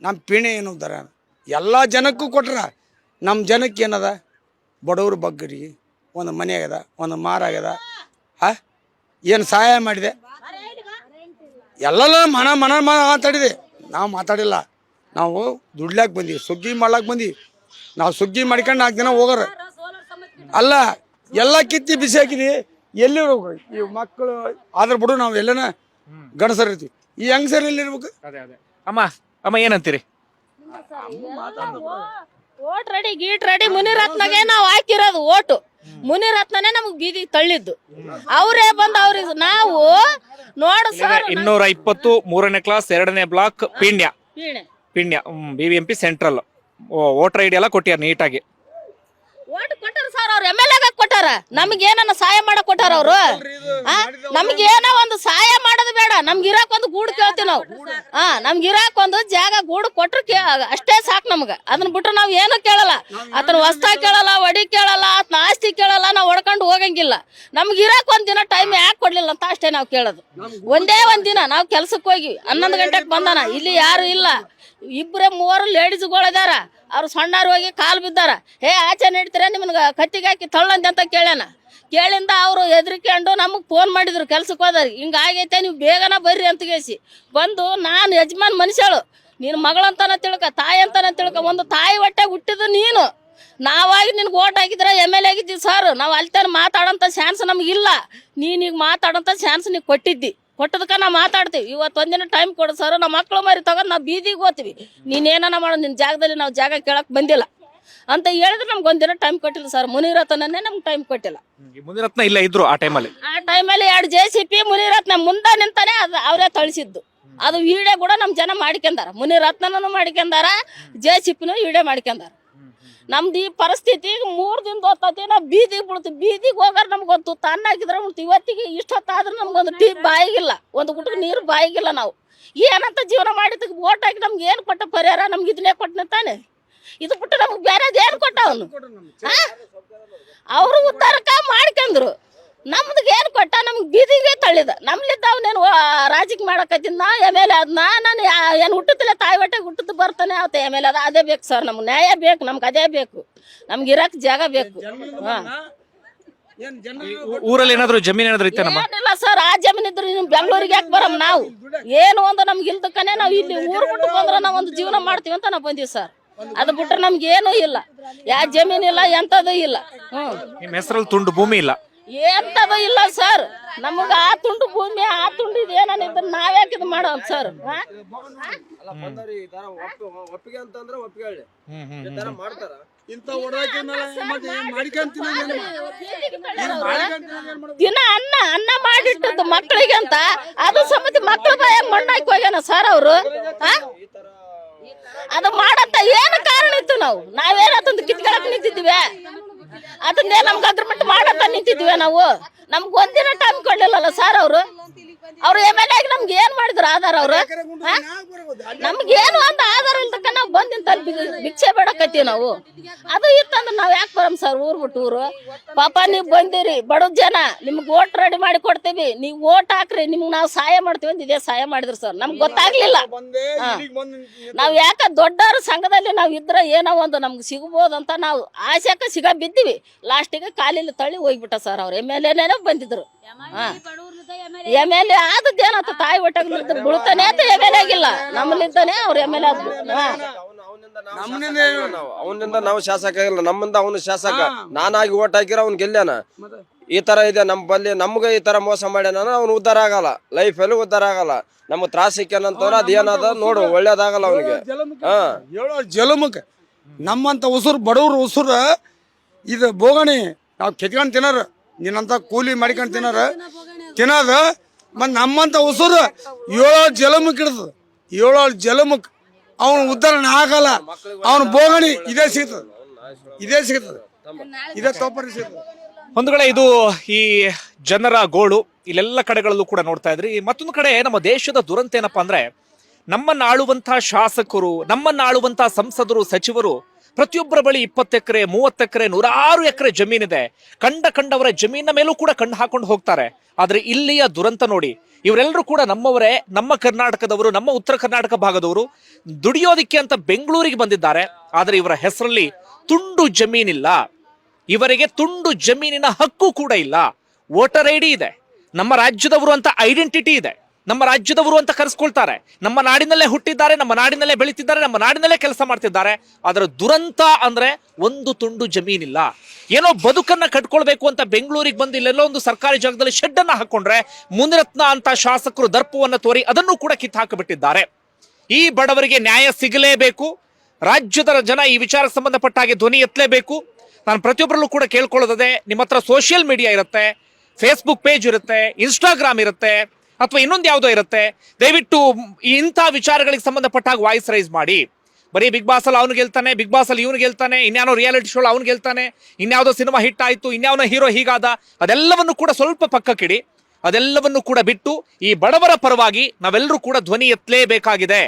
ನಮ್ಮ ಪೀಣಿ ಏನು ಉದ್ಧಾರ ಎಲ್ಲ ಜನಕ್ಕೂ ಕೊಟ್ರ. ನಮ್ಮ ಜನಕ್ಕೆ ಏನದ? ಬಡವ್ರ ಬಗ್ಗರಿಗೆ ಒಂದು ಮನೆ ಆಗ್ಯದ ಒಂದು ಮಾರ ಆಗ್ಯದ. ಏನು ಸಹಾಯ ಮಾಡಿದೆ? ಎಲ್ಲ ಮನ ಮನ ಮಾತಾಡಿದೆ. ನಾವು ಮಾತಾಡಿಲ್ಲ. ನಾವು ದುಡ್ಲಾಕ್ ಬಂದಿವಿ ಸುಗ್ಗಿ ಮಾಡ್ಲಾಕ್ ಬಂದಿ ನಾವು ಸುಗ್ಗಿ ಮಾಡ್ಕೊಂಡು ನಾಲ್ಕು ದಿನ ಹೋಗೋರು. ಅಲ್ಲ ಎಲ್ಲ ಕಿತ್ತಿ ಬಿಸಿ ಹಾಕಿದಿ. ಎಲ್ಲಿ? ಈ ಮಕ್ಕಳು ಆದ್ರ ಬಿಡು ನಾವು ಎಲ್ಲನ ಗಣಸರ್ ಇರ್ತೀವಿ. ಈ ಹೆಂಗಸರ್ ಎಲ್ಲಿ ಇರ್ಬೇಕು? ಅಮ್ಮ ಅಮ್ಮ ಏನಂತೀರಿ? ಓಟ್ ರೆಡಿ ಗೀಟ್ ರೆಡಿ ಮುನಿರತ್ನಗೆ ನಾವು ಹಾಕಿರೋದು ಓಟು. ಮುನಿರತ್ನನೇ ನಮಗ್ ಬೀದಿ ತಳ್ಳಿದ್ದು. ಅವರೇ ಬಂದು ಅವ್ರಿಗೆ ನಾವು ನೋಡ ಸರ್ ಇನ್ನೂರ ಇಪ್ಪತ್ತು ಮೂರನೇ ಕ್ಲಾಸ್ ಎರಡನೇ block Peenya. Peenya. B V M P central voter ID ಎಲ್ಲ ಕೊಟ್ಟಿಯಾರ ನೀಟಾಗಿ ಸರ್ ಅವ್ರ ಎಂ ಎಲ್ ಎ ಕೊಟ್ಟಾರ. ನಮ್ಗೆ ಏನನ್ನ ಸಹಾಯ ಮಾಡಕ್ ಕೊಟ್ಟಾರ ಅವರು? ನಮ್ಗೆ ಏನೋ ಒಂದು ಸಹಾಯ ಮಾಡೋದು ಬೇಡ. ನಮ್ಗೆ ಇರಾಕ್ ಒಂದು ಗೂಡು ಕೇಳ್ತೀವಿ ನಾವು. ಹಾ ನಮ್ಗೆ ಇರಾಕ್ ಒಂದು ಜಾಗ ಗೂಡು ಕೊಟ್ರು ಅಷ್ಟೇ ಸಾಕು ನಮ್ಗ. ಅದನ್ನ ಬಿಟ್ರೆ ನಾವ್ ಏನು ಕೇಳಲ್ಲ. ಆತನ ವಸ್ತ ಕೇಳಲ್ಲ, ಒಡಿ ಕೇಳಲ್ಲ, ಆತನ ಆಸ್ತಿ ಕೇಳಲ್ಲ, ನಾವು ಹೊಡ್ಕೊಂಡು ಹೋಗಂಗಿಲ್ಲ. ನಮ್ಗೆ ಇರಾಕ್ ಒಂದ್ ದಿನ ಟೈಮ್ ಯಾಕೆ ಕೊಡ್ಲಿಲ್ಲ ಅಂತ ಅಷ್ಟೇ ನಾವು ಕೇಳೋದು. ಒಂದೇ ಒಂದ್ ದಿನ ನಾವು ಕೆಲ್ಸಕ್ಕೆ ಹೋಗಿ ಹನ್ನೊಂದು ಗಂಟೆಗೆ ಬಂದಾನ. ಇಲ್ಲಿ ಯಾರು ಇಲ್ಲ. ಇಬ್ಬರೇ ಮೂವರು ಲೇಡೀಸ್ಗಳು ಅದಾರ. ಅವ್ರು ಸಣ್ಣವ್ರು ಹೋಗಿ ಕಾಲು ಬಿದ್ದಾರ. ಹೇ, ಆಚೆ ನಡೀತೀರ? ನಿಮ್ಗೆ ಕತ್ತಿಗೆ ಹಾಕಿ ತಳ್ಳಂತೆ ಅಂತ ಕೇಳ್ಯಾನ. ಕೇಳಿಂದ ಅವರು ಹೆದರ್ಕೊಂಡು ನಮಗೆ ಫೋನ್ ಮಾಡಿದ್ರು ಕೆಲ್ಸಕ್ಕೆ ಹೋದಾರ ಹಿಂಗೆ ಆಗೈತೆ, ನೀವು ಬೇಗನ ಬರ್ರಿ ಅಂತ ಕೇಳಿಸಿ. ಬಂದು ನಾನು ಯಜಮಾನ್ ಮನುಷ್ಯಳು. ನೀನು ಮಗಳಂತನ ತಿಳ್ಕ ತಾಯಿ ಅಂತನ ತಿಳ್ಕ, ಒಂದು ತಾಯಿ ಹೊಟ್ಟೆ ಹುಟ್ಟಿದ್ದು ನೀನು. ನಾವಾಗಿ ನಿನ್ಗೆ ಓಟ್ ಹಾಕಿದ್ರೆ ಎಂ ಎಲ್ ಎ ಆಗಿದ್ದೀವಿ ಸರ್. ನಾವು ಅಲ್ಲಿ ಮಾತಾಡೋಂಥ ಚಾನ್ಸ್ ನಮಗಿಲ್ಲ ನೀನೀಗ ಮಾತಾಡೋಂಥ ಚಾನ್ಸ್ ನೀವು ಕೊಟ್ಟಿದ್ದಿ. ಕೊಟ್ಟದಕ್ಕೆ ನಾವು ಮಾತಾಡ್ತೀವಿ. ಇವತ್ತು ಒಂದಿನ ಟೈಮ್ ಕೊಡು ಸರ್ ನಮ್ಮ ಮಕ್ಕಳು ಮರಿ ತಗೊಂಡು ನಾವು ಬೀದಿಗೆ ಹೋಗ್ತೀವಿ. ನೀನೇನ ಮಾಡೋ ನಿನ್ನ ಜಾಗದಲ್ಲಿ ನಾವು ಜಾಗ ಕೇಳಕ್ ಬಂದಿಲ್ಲ. ಅಂತ ಹೇಳಿದ್ರೆ ನಮ್ಗೆ ಒಂದಿನ ಟೈಮ್ ಕೊಟ್ಟಿಲ್ಲ ಸರ್ ಮುನಿರತ್ನನ್ನೇ ನಮ್ಗೆ ಟೈಮ್ ಕೊಟ್ಟಿಲ್ಲ. ಮುನಿರತ್ನ ಇಲ್ಲ ಇದ್ರು ಆ ಟೈಮಲ್ಲಿ ಆ ಟೈಮಲ್ಲಿ ಎರಡು ಜೆ ಸಿ ಪಿ ಮುನಿರತ್ನ ಮುಂದೆ ನಿಂತಾನೆ ಅದು ಅವರೇ ತಳಿಸಿದ್ದು. ಅದು ವಿಡಿಯೋ ಕೂಡ ನಮ್ಮ ಜನ ಮಾಡ್ಕೊಂಡಾರ. ಮುನಿರತ್ನನೂ ಮಾಡ್ಕೊಂಡಾರ ಜೆ ಸಿ ಪಿನೂ ವಿಡಿಯೋ ಮಾಡ್ಕೊಂಡಾರ. ನಮ್ದು ಈ ಪರಿಸ್ಥಿತಿ ಮೂರು ದಿನದ ಹೊತ್ತೈತಿ ನಾವು ಬೀದಿಗೆ ಬಿಡ್ತೀವಿ ಬೀದಿಗೆ ಹೋಗಾರ ನಮ್ಗೆ ಗೊತ್ತು. ತನ್ನ ಹಾಕಿದ್ರೆ ಉಣ್ತು ಇವತ್ತಿಗೆ ಇಷ್ಟೊತ್ತಾದ್ರೆ ನಮ್ಗೊಂದು ಟೀ ಬಾಯಿಗಿಲ್ಲ. ಒಂದು ಗುಟ್ಟಿಗೆ ನೀರು ಬಾಯಿಗಿಲ್ಲ ನಾವು. ಏನಂತ ಜೀವನ ಮಾಡಿದ್ದಕ್ಕೆ ಓಟ್ ಹಾಕಿ ನಮ್ಗೆ ಏನು ಕೊಟ್ಟ ಪರಿಹಾರ? ನಮ್ಗೆ ಇದನ್ನೇ ಕೊಟ್ಟನ ತಾನೆ. ಇದು ಬಿಟ್ಟು ನಮ್ಗೆ ಬೇರೆದು ಏನು ಕೊಟ್ಟ ಅವನು? ಅವರು ಉದ್ಧಾರಕ ಮಾಡ್ಕೊಂಡ್ರು ನಮ್ದು ಏನು ಕೊಟ್ಟ ನಮ್ಗೆ ಬೀದಿಗೆ ತಳ್ಳಿದ. ನಮ್ಲಿದ್ದ ಅವನೇನು ರಾಜಕೀಯ ಮಾಡಕತ್ತಿದ್ದ ಎಂ ಎಲ್ ಎ ಅದನ್ನ ನಾನು ಏನು ಹುಟ್ಟುತ್ತಿಲ್ಲ ತಾಯಿ ಹೊಟ್ಟೆಗೆ ಹುಟ್ಟುತ್ತ ಬರ್ತಾನೆ ಅವತ್ತೆ ಎಂ ಎಲ್ ಎದ ಅದೇ ಬೇಕು ಸರ್ ನಮ್ಗೆ. ನ್ಯಾಯ ಬೇಕು ನಮ್ಗೆ ಅದೇ ಬೇಕು. ನಮ್ಗೆ ಇರಕ್ಕೆ ಜಾಗ ಬೇಕು. ಹಾಂ. ಊರಲ್ಲಿ ಏನಾದ್ರು ಜಮೀನ್ ಏನಾದ್ರು ಇತ್ತೇನಮ್ಮ? ಏನಿಲ್ಲ ಸರ್ ಆ ಜಮೀನ್ ಇದ್ರೆ ನೀವು ಬೆಂಗಳೂರಿಗೆ ಯಾಕೆ ಬರಮ್ ನಾವು? ಏನು ಒಂದು ನಮ್ಗೆ ಇಲ್ದಕ್ಕನೆ ನಾವು ಇಲ್ಲಿ ಊರ್ ಬಿಟ್ಟು ಬಂದ್ರೆ ನಾವು ಒಂದು ಜೀವನ ಮಾಡ್ತೀವಿ ಅಂತ ನಾವು ಬಂದೀವಿ ಸರ್. ಅದು ಬಿಟ್ರೆ ನಮ್ಗೆ ಏನೂ ಇಲ್ಲ. ಯಾವ ಜಮೀನ್ ಇಲ್ಲ ಎಂಥದ್ದು ಇಲ್ಲ. ಹ್ಮ್. ನಿಮ್ಮ ಹೆಸರಲ್ಲಿ ತುಂಡು ಭೂಮಿ ಇಲ್ಲ. ಎಂಥದ್ದು ಇಲ್ಲ ಸರ್. ನಮಗ ಆ ತುಂಡು ಭೂಮಿ ಆ ತುಂಡು ನಾನು ಇದನ್ನ ನಾವ್ಯಾಕೆ ಇದು ಮಾಡೋ ಸರ್? ಒಪ್ಪಿಗೆ ಅಂತಂದ್ರೆ ಒಪ್ಪಿಗೆ ಹೇಳಿ. ಮಾಡ್ತಾರ. ದಿನ ಅನ್ನ ಅನ್ನ ಮಾಡಿಟ್ಟದ್ದು ಮಕ್ಕಳಿಗೆ ಅಂತ. ಅದು ಸಮಿತಿ ಮಕ್ಕಳ ಬಾಯ ಮಣ್ಣಾಕಿ ಹೋಗ್ಯಾನ ಸರ್ ಅವರು. ಅದು ಮಾಡತ್ತ ಏನು ಕಾರಣ ಇತ್ತು ನಾವು? ನಾವೇನ ಅದೊಂದು ಕಿತ್ಕೊಳಕ್ ನಿಂತಿದ್ವಿ ಅದನ್ನೇ ನಮ್ಗೆ ಗವರ್ಮೆಂಟ್ ಮಾಡತ್ತ ನಿಂತಿದ್ವಿ ನಾವು. ನಮ್ಗೆ ಒಂದಿನ ಟೈಮ್ ಕೊಡ್ಲಿಲ್ಲಲ್ಲ ಸರ್ ಅವರು. ಅವ್ರು ಎಂ ಎಲ್ ಎಗೆ ನಮ್ಗೆ ಏನ್ ಮಾಡಿದ್ರು ಆಧಾರ ಅವ್ರು? ನಮ್ಗೆ ಏನು ಒಂದು ಆಧಾರ ಇಲ್ದಕ್ಕ ನಾವು ಬಂದಿಂತ ಭಿಕ್ಷೆ ಬೇಡಕತ್ತೀವಿ ನಾವು. ಅದು ಇತ್ತಂದ್ರೆ ನಾವ್ ಯಾಕೆ ಬರಮ್ ಸರ್ ಊರ್ ಬಿಟ್ಟು ಊರು? ಪಾಪ ನೀವ್ ಬಂದಿರಿ ಬಡ ಜನ ನಿಮ್ಗೆ ಓಟ್ ರೆಡಿ ಮಾಡಿ ಕೊಡ್ತೀವಿ. ನೀವ್ ಓಟ್ ಹಾಕ್ರಿ ನಿಮ್ಗೆ ನಾವು ಸಹಾಯ ಮಾಡ್ತೀವಿ ಅಂತ ಇದೇ ಸಹಾಯ ಮಾಡಿದ್ರು ಸರ್. ನಮ್ಗೆ ಗೊತ್ತಾಗ್ಲಿಲ್ಲ. ನಾವು ಯಾಕ ದೊಡ್ಡವ್ರ ಸಂಘದಲ್ಲಿ ನಾವ್ ಇದ್ರ ಏನೋ ಒಂದು ನಮ್ಗೆ ಸಿಗ್ಬೋದು ಅಂತ ನಾವು ಆಸೆಕ ಸಿಗ ಬಿದ್ದೀವಿ. ಲಾಸ್ಟಿಗೆ ಕಾಲಿಲ್ಲ ತಳ್ಳಿ ಹೋಗ್ಬಿಟ್ಟ ಸರ್ ಅವ್ರು. ಎಂ ಎಲ್ ಎನೇನೋ ಬಂದಿದ್ರು. ಎಂ ಎಲ್ ಎ ಆದದ್ದೇನತ್ತ ತಾಯಿ ಒಟ್ಟಾಗ ಬೀಳ್ತಾನೆ ಅಂತ ಎಂ ಎಲ್ ಆಗಿಲ್ಲ. ನಮ್ಮಲ್ಲಿದ್ದಾನೆ ಅವ್ರ ಎಂ ಎಲ್ ಆದ್ರು. ಅವನಿಂದ ನಾವು ಶಾಸಕ ಆಗಿಲ್ಲ. ನಮ್ಮಿಂದ ಅವನು ಶಾಸಕ. ನಾನಾಗಿ ಓಟ್ ಹಾಕಿರ ಅವ್ನ್ ಗೆಲ್ಯಾನ. ಈ ತರ ಇದೆ. ನಮ್ ಬಲ್ಲಿ ನಮ್ಗೆ ಈ ತರ ಮೋಸ ಮಾಡ್ಯಾನ ಅವ್ನು ಉದ್ದಾರ ಆಗಲ್ಲ. ಲೈಫ್ ಅಲ್ಲಿ ಉದ್ದಾರ ಆಗಲ್ಲ. ನಮ್ಗೆ ತ್ರಾಸ ಸಿಕ್ಕೇನಂತಂದ್ರ ಅದೇನದ ನೋಡು ಒಳ್ಳೇದಾಗಲ್ಲ ಅವನಿಗೆ. ಹಾ. ಹೇಳೋ ಜಲಮುಖ. ನಮ್ಮಂತ ಉಸುರು ಬಡವ್ರ ಉಸುರು ಇದು ಬೋಗಣಿ. ನಾವು ಕೆತ್ಕೊಂಡು ತಿನ್ನೋರು. ನಿನ್ನಂತ ಕೂಲಿ ಮಾಡ್ಕೊಂಡು ತಿನ್ನೋರು. ತಿನ್ನೋದು, ಮತ್ತು ನಮ್ಮಂತ ಉಸುರು ಏಳೋ ಜಲಮುಖ ಇಡ್ತದೆ. ಏಳೋ ಜಲಮುಖ. ಅವನು ಉದ್ಧಾರಣೆ ಆಗಲ್ಲ ಅವನು ಬೋಗಣಿ ಇದೇ ಸಿಗ್ತದೆ. ಇದೇ ಸಿಗ್ತದೆ. ಇದೇ ತೋಪರಿ ಸಿಗ್ತದೆ. ಒಂದು ಕಡೆ ಇದು ಈ ಜನರ ಗೋಳು ಇಲ್ಲೆಲ್ಲ ಕಡೆಗಳಲ್ಲೂ ಕೂಡ ನೋಡ್ತಾ ಇದ್ರಿ. ಮತ್ತೊಂದು ಕಡೆ ನಮ್ಮ ದೇಶದ ದುರಂತ ಏನಪ್ಪಾ ಅಂದ್ರೆ, ನಮ್ಮನ್ನ ಆಳುವಂತಹ ಶಾಸಕರು, ನಮ್ಮನ್ನ ಆಳುವಂತಹ ಸಂಸದರು, ಸಚಿವರು ಪ್ರತಿಯೊಬ್ಬರ ಬಳಿ ಇಪ್ಪತ್ತು ಎಕರೆ, ಮೂವತ್ತು ಎಕರೆ, ನೂರಾರು ಎಕರೆ ಜಮೀನಿದೆ ಕಂಡ ಕಂಡವರ ಜಮೀನ ಮೇಲೂ ಕೂಡ ಕಣ್ಣು ಹಾಕೊಂಡು ಹೋಗ್ತಾರೆ. ಆದರೆ ಇಲ್ಲಿಯ ದುರಂತ ನೋಡಿ, ಇವರೆಲ್ಲರೂ ಕೂಡ ನಮ್ಮವರೇ, ನಮ್ಮ ಕರ್ನಾಟಕದವರು, ನಮ್ಮ ಉತ್ತರ ಕರ್ನಾಟಕ ಭಾಗದವರು ದುಡಿಯೋದಿಕ್ಕೆ ಅಂತ ಬೆಂಗಳೂರಿಗೆ ಬಂದಿದ್ದಾರೆ. ಆದರೆ ಇವರ ಹೆಸರಲ್ಲಿ ತುಂಡು ಜಮೀನಿಲ್ಲ. ಇವರಿಗೆ ತುಂಡು ಜಮೀನಿನ ಹಕ್ಕು ಕೂಡ ಇಲ್ಲ. ವೋಟರ್ ಐ ಇದೆ. ನಮ್ಮ ರಾಜ್ಯದವರು ಅಂತ ಐಡೆಂಟಿಟಿ ಇದೆ. ನಮ್ಮ ರಾಜ್ಯದವರು ಅಂತ ಕರೆಸ್ಕೊಳ್ತಾರೆ. ನಮ್ಮ ನಾಡಿನಲ್ಲೇ ಹುಟ್ಟಿದ್ದಾರೆ, ನಮ್ಮ ನಾಡಿನಲ್ಲೇ ಬೆಳೀತಿದ್ದಾರೆ, ನಮ್ಮ ನಾಡಿನಲ್ಲೇ ಕೆಲಸ ಮಾಡ್ತಿದ್ದಾರೆ. ಅದರ ದುರಂತ ಅಂದ್ರೆ ಒಂದು ತುಂಡು ಜಮೀನಿಲ್ಲ. ಏನೋ ಬದುಕನ್ನ ಕಟ್ಕೊಳ್ಬೇಕು ಅಂತ ಬೆಂಗಳೂರಿಗೆ ಬಂದು ಇಲ್ಲೆಲ್ಲೋ ಒಂದು ಸರ್ಕಾರಿ ಜಾಗದಲ್ಲಿ ಶೆಡ್ ಅನ್ನ ಹಾಕೊಂಡ್ರೆ ಮುನಿರತ್ನ ಅಂತ ಶಾಸಕರು ದರ್ಪವನ್ನು ತೋರಿ ಅದನ್ನು ಕೂಡ ಕಿತ್ತು ಹಾಕಿಬಿಟ್ಟಿದ್ದಾರೆ ಈ ಬಡವರಿಗೆ ನ್ಯಾಯ ಸಿಗಲೇಬೇಕು. ರಾಜ್ಯದ ಜನ ಈ ವಿಚಾರಕ್ಕೆ ಸಂಬಂಧಪಟ್ಟ ಹಾಗೆ ಧ್ವನಿ ಎತ್ತಲೇಬೇಕು. ನಾನು ಪ್ರತಿಯೊಬ್ಬರಲ್ಲೂ ಕೂಡ ಕೇಳ್ಕೊಳ್ಳೋದೇ ನಿಮ್ಮ ಹತ್ರ ಸೋಷಿಯಲ್ ಮೀಡಿಯಾ ಇರುತ್ತೆ ಫೇಸ್ಬುಕ್ ಪೇಜ್ ಇರುತ್ತೆ ಇನ್ಸ್ಟಾಗ್ರಾಮ್ ಇರುತ್ತೆ. ಅಥವಾ ಇನ್ನೊಂದು ಯಾವುದೋ ಇರುತ್ತೆ. ದಯವಿಟ್ಟು ಇಂಥ ವಿಚಾರಗಳಿಗೆ ಸಂಬಂಧಪಟ್ಟಾಗ ವಾಯ್ಸ್ ರೈಸ್ ಮಾಡಿ. ಬರೀ ಬಿಗ್ ಬಾಸ್ ಅಲ್ಲಿ ಅವ್ನು ಗೆಲ್ತಾನೆ ಬಿಗ್ ಬಾಸ್ ಅಲ್ಲಿ ಇವನು ಗೆಲ್ತಾನೆ, ಇನ್ಯಾನೋ ರಿಯಾಲಿಟಿ ಶೋ ಅವ್ನು ಗೆಲ್ತಾನೆ, ಇನ್ಯಾವುದೋ ಸಿನಿಮಾ ಹಿಟ್ ಆಯಿತು ಇನ್ಯಾವನೋ ಹೀರೋ ಹೀಗಾದ, ಅದೆಲ್ಲವನ್ನು ಕೂಡ ಸ್ವಲ್ಪ ಪಕ್ಕಕ್ಕಿಡಿ. ಅದೆಲ್ಲವನ್ನು ಕೂಡ ಬಿಟ್ಟು, ಈ ಬಡವರ ಪರವಾಗಿ ನಾವೆಲ್ಲರೂ ಕೂಡ ಧ್ವನಿ ಎತ್ತಲೇಬೇಕಾಗಿದೆ.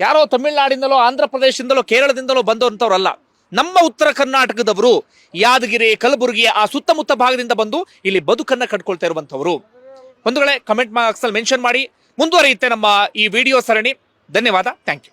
ಯಾರೋ ತಮಿಳುನಾಡಿಂದಲೋ ಆಂಧ್ರ ಪ್ರದೇಶದಿಂದಲೋ ಕೇರಳದಿಂದಲೋ ಬಂದಂಥವ್ರಲ್ಲ ನಮ್ಮ ಉತ್ತರ ಕರ್ನಾಟಕದವರು ಯಾದಗಿರಿ, ಕಲಬುರಗಿ, ಆ ಸುತ್ತಮುತ್ತ ಭಾಗದಿಂದ ಬಂದು ಇಲ್ಲಿ ಬದುಕನ್ನು ಕಟ್ಕೊಳ್ತಾ ಇರುವಂತವರು ಬಂಧುಗಳೇ ಕಮೆಂಟ್ ಬಾಕ್ಸ್ ಅಲ್ಲಿ ಮೆನ್ಷನ್ ಮಾಡಿ. ಮುಂದುವರಿಯುತ್ತೆ ನಮ್ಮ ಈ ವಿಡಿಯೋ ಸರಣಿ. ಧನ್ಯವಾದ. Thank you